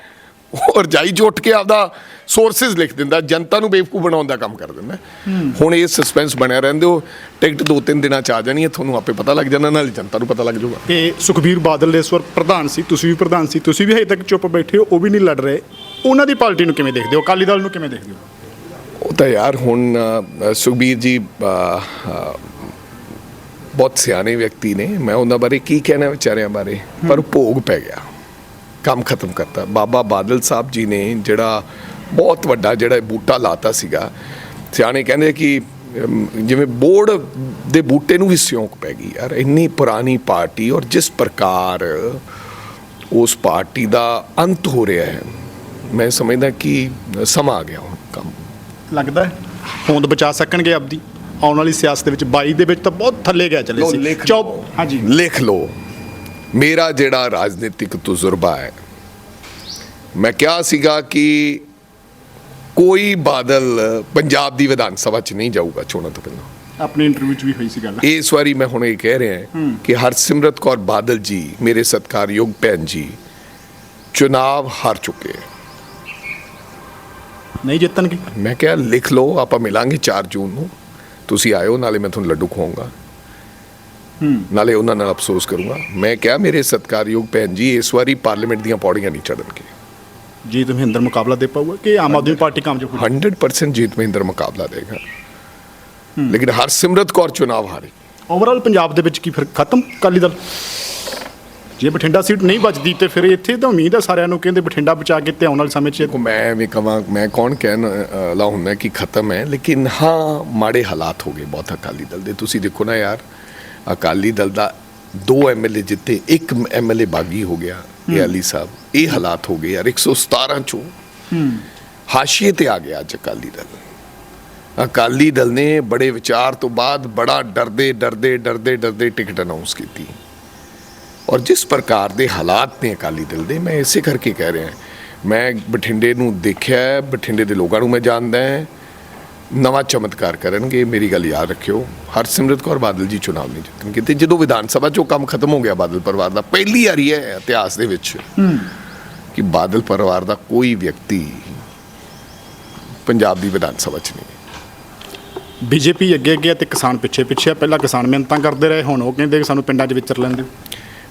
[SPEAKER 1] ਉਹ ਰਜਾਈ ਚ ਉੱਠ ਕੇ ਆਪਦਾ ਸੋਰਸਿਸ ਲਿਖ ਦਿੰਦਾ ਜਨਤਾ ਨੂੰ ਬੇਵਕੂਫ ਬਣਾਉਣ ਦਾ ਕੰਮ ਕਰ ਦਿੰਦਾ ਹੁਣ ਇਹ ਸਸਪੈਂਸ ਬਣਿਆ ਰਹਿੰਦੇ ਹੋ ਟਿਕਟ ਦੋ ਤਿੰਨ ਦਿਨਾਂ ਚ ਆ ਜਾਣੀ ਹੈ ਤੁਹਾਨੂੰ ਆਪੇ ਪਤਾ ਲੱਗ ਜਾਣਾ ਨਾਲ ਜਨਤਾ ਨੂੰ ਪਤਾ ਲੱਗ ਜਾਊਗਾ।
[SPEAKER 2] ਤੇ ਸੁਖਬੀਰ ਬਾਦਲ ਦੇ ਇਸ ਵਾਰ ਪ੍ਰਧਾਨ ਸੀ ਤੁਸੀਂ ਵੀ ਪ੍ਰਧਾਨ ਸੀ ਤੁਸੀਂ ਵੀ ਹਜੇ ਤੱਕ ਚੁੱਪ ਬੈਠੇ ਹੋ ਉਹ ਵੀ ਨਹੀਂ ਲੜ ਰਹੇ। ਉਹਨਾਂ ਦੀ ਪਾਰਟੀ ਨੂੰ ਕਿਵੇਂ ਦੇਖਦੇ ਹੋ? ਅਕਾਲੀ ਦਲ ਨੂੰ ਕਿਵੇਂ ਦੇਖਦੇ ਹੋ?
[SPEAKER 1] ਉਹ ਤਾਂ ਯਾਰ ਹੁਣ ਸੁਖਬੀਰ ਜੀ ਬਹੁਤ ਸਿਆਣੇ ਵਿਅਕਤੀ ਨੇ ਮੈਂ ਉਹਨਾਂ ਬਾਰੇ ਕੀ ਕਹਿਣਾ ਵਿਚਾਰਿਆਂ ਬਾਰੇ? ਪਰ ਭੋਗ ਪੈ ਗਿਆ। ਕੰਮ ਖਤਮ ਕਰਤਾ। ਬਾਬਾ ਬਾਦਲ ਸਾਹਿਬ ਜੀ ਨੇ ਜਿਹੜਾ ਬਹੁਤ ਵੱਡਾ ਜਿਹੜਾ ਬੂਟਾ ਲਾਤਾ ਸੀਗਾ ਸਿਆਣੇ ਕਹਿੰਦੇ ਕਿ ਜਿਵੇਂ ਬੋੜ ਦੇ ਬੂਟੇ ਨੂੰ ਵੀ ਸਿਉਂਕ ਪੈ ਗਈ। ਯਾਰ ਇੰਨੀ ਪੁਰਾਣੀ ਪਾਰਟੀ ਔਰ ਜਿਸ ਪ੍ਰਕਾਰ ਉਸ ਪਾਰਟੀ ਦਾ ਅੰਤ ਹੋ ਰਿਹਾ ਹੈ ਮੈਂ ਸਮਝਦਾ ਕਿ ਸਮਾਂ ਆ ਗਿਆ ਹੁਣ ਕੰਮ।
[SPEAKER 2] ਲੱਗਦਾ ਹੈ? ਹੋਂਦ ਬਚਾ ਸਕਣਗੇ ਆਪਦੀ। ਆਉਣ ਵਾਲੀ ਸਿਆਸਤ ਦੇ ਵਿੱਚ 22 ਦੇ ਵਿੱਚ ਤਾਂ ਬਹੁਤ ਥੱਲੇ ਗਿਆ ਚੱਲੇ ਸੀ। ਚੌਪ ਹਾਂਜੀ।
[SPEAKER 1] ਲਿਖ ਲਓ। ਮੇਰਾ ਜਿਹੜਾ ਰਾਜਨੀਤਿਕ ਤਜਰਬਾ ਹੈ ਮੈਂ ਕਿਹਾ ਸੀਗਾ ਕਿ ਕੋਈ ਬਾਦਲ ਪੰਜਾਬ ਦੀ ਵਿਧਾਨ ਸਭਾ 'ਚ ਨਹੀਂ ਜਾਊਗਾ ਚੋਣਾਂ ਤੋਂ ਪਹਿਲਾਂ।
[SPEAKER 2] ਆਪਣੇ ਇੰਟਰਵਿਊ 'ਚ ਵੀ ਹੋਈ ਸੀ ਗੱਲ।
[SPEAKER 1] ਇਸ ਵਾਰੀ ਮੈਂ ਹੁਣ ਇਹ ਕਹਿ ਰਿਹਾ ਕਿ ਹਰਸਿਮਰਤ ਕੌਰ ਬਾਦਲ ਜੀ ਮੇਰੇ ਸਤਿਕਾਰਯੋਗ ਭੈਣ ਜੀ ਚੁਣਾਵ ਹਾਰ ਚੁੱਕੇ ਹੈ।
[SPEAKER 2] ਨਹੀਂ ਜਿੱਤਣਗੇ।
[SPEAKER 1] ਮੈਂ ਕਿਹਾ ਲਿਖ ਲਓ ਆਪਾਂ ਮਿਲਾਂਗੇ 4 ਜੂਨ ਨੂੰ। ਤੁਸੀਂ ਆਇਓ ਨਾਲੇ ਮੈਂ ਤੁਹਾਨੂੰ ਲੱਡੂ ਖਵਾਉਂਗਾ। ਨਾਲੇ ਉਹਨਾਂ ਨਾਲ ਅਫਸੋਸ ਕਰੂੰਗਾ। ਮੈਂ ਕਿਹਾ ਮੇਰੇ ਸਤਿਕਾਰਯੋਗ ਭੈਣ ਜੀ ਇਸ ਵਾਰੀ ਪਾਰਲੀਮੈਂਟ ਦੀਆਂ ਪੌੜੀਆਂ ਨਹੀਂ ਚੜਨਗੇ
[SPEAKER 2] ਜੀਤ ਮਹਿੰਦਰ ਮੁਕਾਬਲਾ ਦੇ ਪਾਊਗਾ ਕਿ ਆਮ ਆਦਮੀ ਪਾਰਟੀ ਕਾਮਯਾਬ ਹੋ
[SPEAKER 1] 100% ਜੀਤ ਮਹਿੰਦਰ ਮੁਕਾਬਲਾ ਦੇਗਾ। ਲੇਕਿਨ ਹਰਸਿਮਰਤ ਕੌਰ ਚੁਣਾਵ ਹਾਰੀ।
[SPEAKER 2] ਓਵਰਆਲ ਪੰਜਾਬ ਦੇ ਵਿੱਚ ਕੀ ਫਿਰ ਖਤਮ? ਅਕਾਲੀ ਦਲ? ਜੇ ਬਠਿੰਡਾ ਸੀਟ ਨਹੀਂ ਬਚਦੀ ਤੇ ਫਿਰ ਇੱਥੇ ਤਾਂ ਉਮੀਦ ਹੈ ਸਾਰਿਆਂ ਨੂੰ ਕਹਿੰਦੇ ਬਠਿੰਡਾ ਬਚਾ ਕੇ ਤੇ ਆਉਣ ਵਾਲੇ ਸਮੇਂ 'ਚ
[SPEAKER 1] ਮੈਂ ਵੀ ਕਵਾਂ ਮੈਂ ਕੌਣ ਕਹਿਣ ਅ, ਲਾ ਹੁੰਦਾ ਕਿ ਖਤਮ ਹੈ ਲੇਕਿਨ ਹਾਂ ਮਾੜੇ ਹਾਲਾਤ ਹੋ ਗਏ ਬਹੁਤ ਅਕਾਲੀ ਦਲ ਦੇ। ਤੁਸੀਂ ਦੇਖੋ ਨਾ ਯਾਰ ਅਕਾਲੀ ਦਲ ਦਾ ਦੋ ਐਮਐਲਏ ਜਿੱਤੇ ਇੱਕ ਐਮਐਲਏ ਬਾਗੀ ਹੋ ਗਿਆ ਇਹ ਅਲੀ ਸਾਹਿਬ। ਇਹ ਹਾਲਾਤ ਹੋ ਗਏ ਯਾਰ 117 ਚੋਂ ਹਾਸ਼ੀਏ ਤੇ ਆ ਗਿਆ ਅੱਜ ਅਕਾਲੀ ਦਲ। ਅਕਾਲੀ ਦਲ ਨੇ ਬੜੇ ਵਿਚਾਰ ਤੋਂ ਬਾਅਦ ਬੜਾ ਡਰਦੇ ਡਰਦੇ ਡਰਦੇ ਡਰਦੇ ਟਿਕਟ ਅਨਾਉਂਸ ਕੀਤੀ। ਔਰ ਜਿਸ ਪ੍ਰਕਾਰ ਦੇ ਹਾਲਾਤ ਨੇ ਅਕਾਲੀ ਦਲ ਦੇ ਮੈਂ ਇਸੇ ਕਰਕੇ ਕਹਿ ਰਿਹਾ ਮੈਂ ਬਠਿੰਡੇ ਨੂੰ ਦੇਖਿਆ ਹੈ, ਬਠਿੰਡੇ ਦੇ ਲੋਕਾਂ ਨੂੰ ਮੈਂ ਜਾਣਦਾ ਹਾਂ। ਨਵਾਂ ਚਮਤਕਾਰ ਕਰਨਗੇ ਮੇਰੀ ਗੱਲ ਯਾਦ ਰੱਖਿਓ। ਹਰਸਿਮਰਤ ਕੌਰ ਬਾਦਲ ਜੀ ਚੁਣਾਵ ਨਹੀਂ ਜਿੱਤਣਗੇ ਤੇ ਜਦੋਂ ਵਿਧਾਨ ਸਭਾ ਚੋਂ ਕੰਮ ਖਤਮ ਹੋ ਗਿਆ ਬਾਦਲ ਪਰਿਵਾਰ ਦਾ ਪਹਿਲੀ ਵਾਰੀ ਹੈ ਇਤਿਹਾਸ ਦੇ ਵਿੱਚ ਕਿ ਬਾਦਲ ਪਰਿਵਾਰ ਦਾ ਕੋਈ ਵਿਅਕਤੀ ਪੰਜਾਬ ਦੀ ਵਿਧਾਨ ਸਭਾ 'ਚ ਨਹੀਂ
[SPEAKER 2] ਬੀਜੇਪੀ ਅੱਗੇ ਅੱਗੇ ਤੇ ਕਿਸਾਨ ਪਿੱਛੇ ਪਿੱਛੇ ਪਹਿਲਾਂ ਕਿਸਾਨ ਮਿਹਨਤਾਂ ਕਰਦੇ ਰਹੇ ਹੁਣ ਉਹ ਕਹਿੰਦੇ ਕਿ ਸਾਨੂੰ ਪਿੰਡਾਂ 'ਚ ਵਿਚਰ ਲੈਂਦੇ।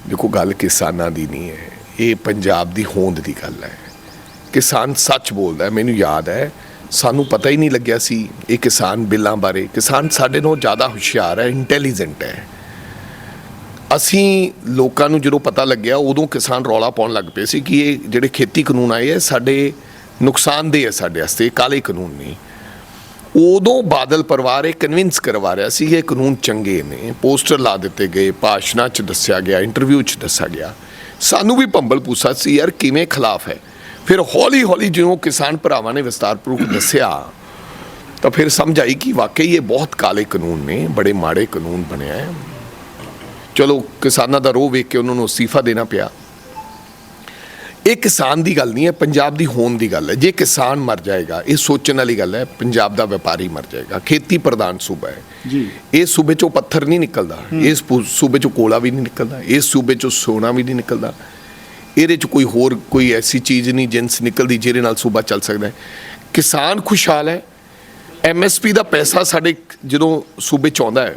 [SPEAKER 1] ਦੇਖੋ ਗੱਲ ਕਿਸਾਨਾਂ ਦੀ ਨਹੀਂ ਹੈ। ਇਹ ਪੰਜਾਬ ਦੀ ਹੋਂਦ ਦੀ ਗੱਲ ਹੈ। ਕਿਸਾਨ ਸੱਚ ਬੋਲਦਾ ਮੈਨੂੰ ਯਾਦ ਹੈ। ਸਾਨੂੰ ਪਤਾ ਹੀ ਨਹੀਂ ਲੱਗਿਆ ਸੀ ਇਹ ਕਿਸਾਨ ਬਿੱਲਾਂ ਬਾਰੇ। ਕਿਸਾਨ ਸਾਡੇ ਨਾਲੋਂ ਜ਼ਿਆਦਾ ਹੁਸ਼ਿਆਰ ਹੈ, ਇੰਟੈਲੀਜੈਂਟ ਹੈ। ਅਸੀਂ ਲੋਕਾਂ ਨੂੰ ਜਦੋਂ ਪਤਾ ਲੱਗਿਆ, ਉਦੋਂ ਕਿਸਾਨ ਰੌਲਾ ਪਾਉਣ ਲੱਗ ਪਏ ਸੀ ਕਿ ਇਹ ਜਿਹੜੇ ਖੇਤੀ ਕਾਨੂੰਨ ਆਏ ਹੈ ਸਾਡੇ ਨੁਕਸਾਨਦੇਹ ਹੈ ਸਾਡੇ ਵਾਸਤੇ ਕਾਲੇ ਕਾਨੂੰਨ ਨਹੀਂ ਉਦੋਂ ਬਾਦਲ ਪਰਿਵਾਰ ਇਹ ਕਨਵਿੰਸ ਕਰਵਾ ਰਿਹਾ ਸੀ ਕਿ ਇਹ ਕਾਨੂੰਨ ਚੰਗੇ ਨੇ। ਪੋਸਟਰ ਲਾ ਦਿੱਤੇ ਗਏ, ਭਾਸ਼ਣਾਂ 'ਚ ਦੱਸਿਆ ਗਿਆ ਇੰਟਰਵਿਊ 'ਚ ਦੱਸਿਆ ਗਿਆ। ਸਾਨੂੰ ਵੀ ਭੰਬਲ ਪੂਸਾ ਸੀ, ਯਾਰ ਕਿਵੇਂ ਖਿਲਾਫ ਹੈ? ਫਿਰ ਹੌਲੀ ਹੌਲੀ ਜਿਉਂ ਕਿਸਾਨ ਭਰਾਵਾਂ ਨੇ ਵਿਸਤਾਰਪੂਰਵਕ ਦੱਸਿਆ, ਤਾਂ ਫਿਰ ਸਮਝ ਆਈ ਕਿ ਵਾਕਈ ਇਹ ਬਹੁਤ ਕਾਲੇ ਕਾਨੂੰਨ ਨੇ, ਬੜੇ ਮਾੜੇ ਕਾਨੂੰਨ ਬਣਿਆ ਹੈ। ਚਲੋ, ਕਿਸਾਨਾਂ ਦਾ ਰੋਹ ਵੇਖ ਕੇ ਉਹਨਾਂ ਨੂੰ ਅਸਤੀਫਾ ਦੇਣਾ ਪਿਆ। ਇਹ ਕਿਸਾਨ ਦੀ ਗੱਲ ਨਹੀਂ ਹੈ ਪੰਜਾਬ ਦੀ ਹੋਂਦ ਦੀ ਗੱਲ ਹੈ। ਜੇ ਕਿਸਾਨ ਮਰ ਜਾਏਗਾ ਇਹ ਸੋਚਣ ਵਾਲੀ ਗੱਲ ਹੈ ਪੰਜਾਬ ਦਾ ਵਪਾਰੀ ਮਰ ਜਾਏਗਾ। ਖੇਤੀ ਪ੍ਰਧਾਨ ਸੂਬਾ ਹੈ।
[SPEAKER 2] ਜੀ।
[SPEAKER 1] ਇਸ ਸੂਬੇ ਚੋਂ ਪੱਥਰ ਨਹੀਂ ਨਿਕਲਦਾ। ਇਸ ਸੂਬੇ ਚੋਂ ਕੋਲਾ ਵੀ ਨਹੀਂ ਨਿਕਲਦਾ। ਇਸ ਸੂਬੇ ਚੋਂ ਸੋਨਾ ਵੀ ਨਹੀਂ ਨਿਕਲਦਾ। ਇਹਦੇ ਚ ਕੋਈ ਹੋਰ ਕੋਈ ਐਸੀ ਚੀਜ਼ ਨਹੀਂ ਜਿੰਸ ਨਿਕਲਦੀ ਜਿਹਦੇ ਨਾਲ ਸੂਬਾ ਚੱਲ ਸਕਦਾ ਹੈ। ਕਿਸਾਨ ਖੁਸ਼ਹਾਲ ਹੈ। ਐਮਐਸਪੀ ਦਾ ਪੈਸਾ ਸਾਡੇ ਜਦੋਂ ਸੂਬੇ ਚ ਆਉਂਦਾ ਹੈ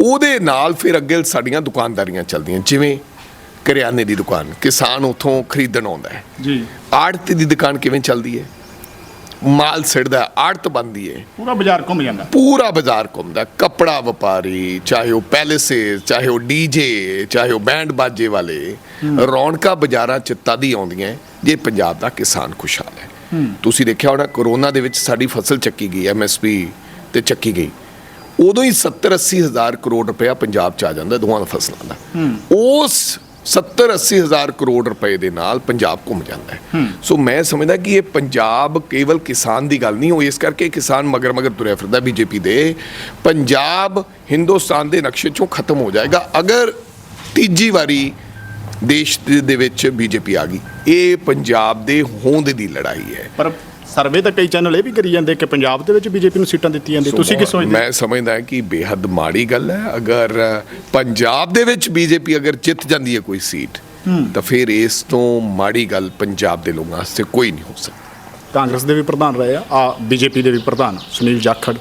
[SPEAKER 1] ਉਹਦੇ ਨਾਲ ਫਿਰ ਅੱਗੇ ਸਾਡੀਆਂ ਦੁਕਾਨਦਾਰੀਆਂ ਚੱਲਦੀਆਂ। ਜਿਵੇਂ ਕਰਿਆਨੇ ਦੀ ਦੁਕਾਨ ਕਿਸਾਨ ਉਥੋਂ ਖਰੀਦਣ ਆਉਂਦਾ ਹੈ।
[SPEAKER 2] ਜੀ।
[SPEAKER 1] ਆੜਤ ਦੀ ਦੁਕਾਨ ਕਿਵੇਂ ਚੱਲਦੀ ਹੈ? ਮਾਲ ਸਿੜਦਾ ਆੜਤ ਬੰਦੀ ਹੈ।
[SPEAKER 2] ਪੂਰਾ ਬਾਜ਼ਾਰ ਘੁੰਮ ਜਾਂਦਾ
[SPEAKER 1] ਪੂਰਾ ਬਾਜ਼ਾਰ ਘੁੰਮਦਾ ਕੱਪੜਾ ਵਪਾਰੀ ਚਾਹੇ ਉਹ ਪੈਲੇਸਿਸ ਚਾਹੇ ਉਹ ਡੀਜੇ ਚਾਹੇ ਉਹ ਬੈਂਡ ਬਾਜੇ ਵਾਲੇ ਰੌਣਕਾਂ ਬਾਜ਼ਾਰਾਂ ਚ ਤਦ ਆਉਂਦੀਆਂ ਜੇ ਪੰਜਾਬ ਦਾ ਕਿਸਾਨ ਖੁਸ਼ਹਾਲ ਹੈ। ਤੁਸੀਂ ਦੇਖਿਆ ਹੋਣਾ ਕਰੋਨਾ ਦੇ ਵਿੱਚ ਸਾਡੀ ਫਸਲ ਚੱਕੀ ਗਈ ਐਮਐਸਪੀ ਤੇ ਚੱਕੀ ਗਈ। ਉਦੋਂ ਹੀ 70 80 ਹਜ਼ਾਰ ਕਰੋੜ ਰੁਪਇਆ ਪੰਜਾਬ ਚ ਆ ਜਾਂਦਾ ਦੋਵਾਂ ਦਾ ਫਸਲਾਂ ਦਾ। ਉਸ 70 80 ਹਜ਼ਾਰ ਕਰੋੜ ਰੁਪਏ ਦੇ ਨਾਲ ਪੰਜਾਬ ਘੁੰਮ ਜਾਂਦਾ ਹੈ। ਸੋ ਮੈਂ ਸਮਝਦਾ ਕਿ ਇਹ ਪੰਜਾਬ ਕੇਵਲ ਕਿਸਾਨ ਦੀ ਗੱਲ ਨਹੀਂ ਉਹ ਇਸ ਕਰਕੇ ਕਿਸਾਨ ਮਗਰ ਮਗਰ ਤੁਰਿਆ ਫਿਰਦਾ ਬੀਜੇਪੀ ਦੇ। ਪੰਜਾਬ ਹਿੰਦੁਸਤਾਨ ਦੇ ਨਕਸ਼ੇ ਚੋਂ ਖਤਮ ਹੋ ਜਾਏਗਾ ਅਗਰ ਤੀਜੀ ਵਾਰੀ ਦੇਸ਼ ਦੇ- ਦੇ ਵਿੱਚ ਬੀਜੇਪੀ ਆ ਗਈ। ਇਹ ਪੰਜਾਬ ਦੇ ਹੋਂਦ ਦੀ ਲੜਾਈ ਹੈ।
[SPEAKER 2] ਪਰ ਸਰਵੇ ਤਾਂ ਕਈ ਚੈਨਲ ਇਹ ਵੀ ਕਰੀ ਜਾਂਦੇ ਕਿ ਪੰਜਾਬ ਦੇ ਵਿੱਚ ਬੀਜੇਪੀ ਨੂੰ ਸੀਟਾਂ ਦਿੱਤੀਆਂ ਜਾਂਦੀਆਂ। ਤੁਸੀਂ ਕੀ ਸੋਚਦੇ
[SPEAKER 1] ਮੈਂ ਸਮਝਦਾ ਕਿ ਬੇहद ਮਾੜੀ ਗੱਲ ਹੈ। ਅਗਰ ਪੰਜਾਬ ਦੇ ਵਿੱਚ ਬੀਜੇਪੀ ਅਗਰ ਜਿੱਤ ਜਾਂਦੀ ਹੈ ਕੋਈ ਸੀਟ ਤਾਂ ਫਿਰ ਇਸ ਤੋਂ ਮਾੜੀ ਗੱਲ ਪੰਜਾਬ ਦੇ ਲੋਕਾਂ ਵਾਸਤੇ ਕੋਈ ਨਹੀਂ ਹੋ ਸਕਦੀ।
[SPEAKER 2] ਕਾਂਗਰਸ ਦੇ ਵੀ ਪ੍ਰਧਾਨ ਰਹੇ ਆ ਆ ਬੀਜੇਪੀ ਦੇ ਵੀ ਪ੍ਰਧਾਨ ਸੁਨੀਲ ਜਾਖੜ।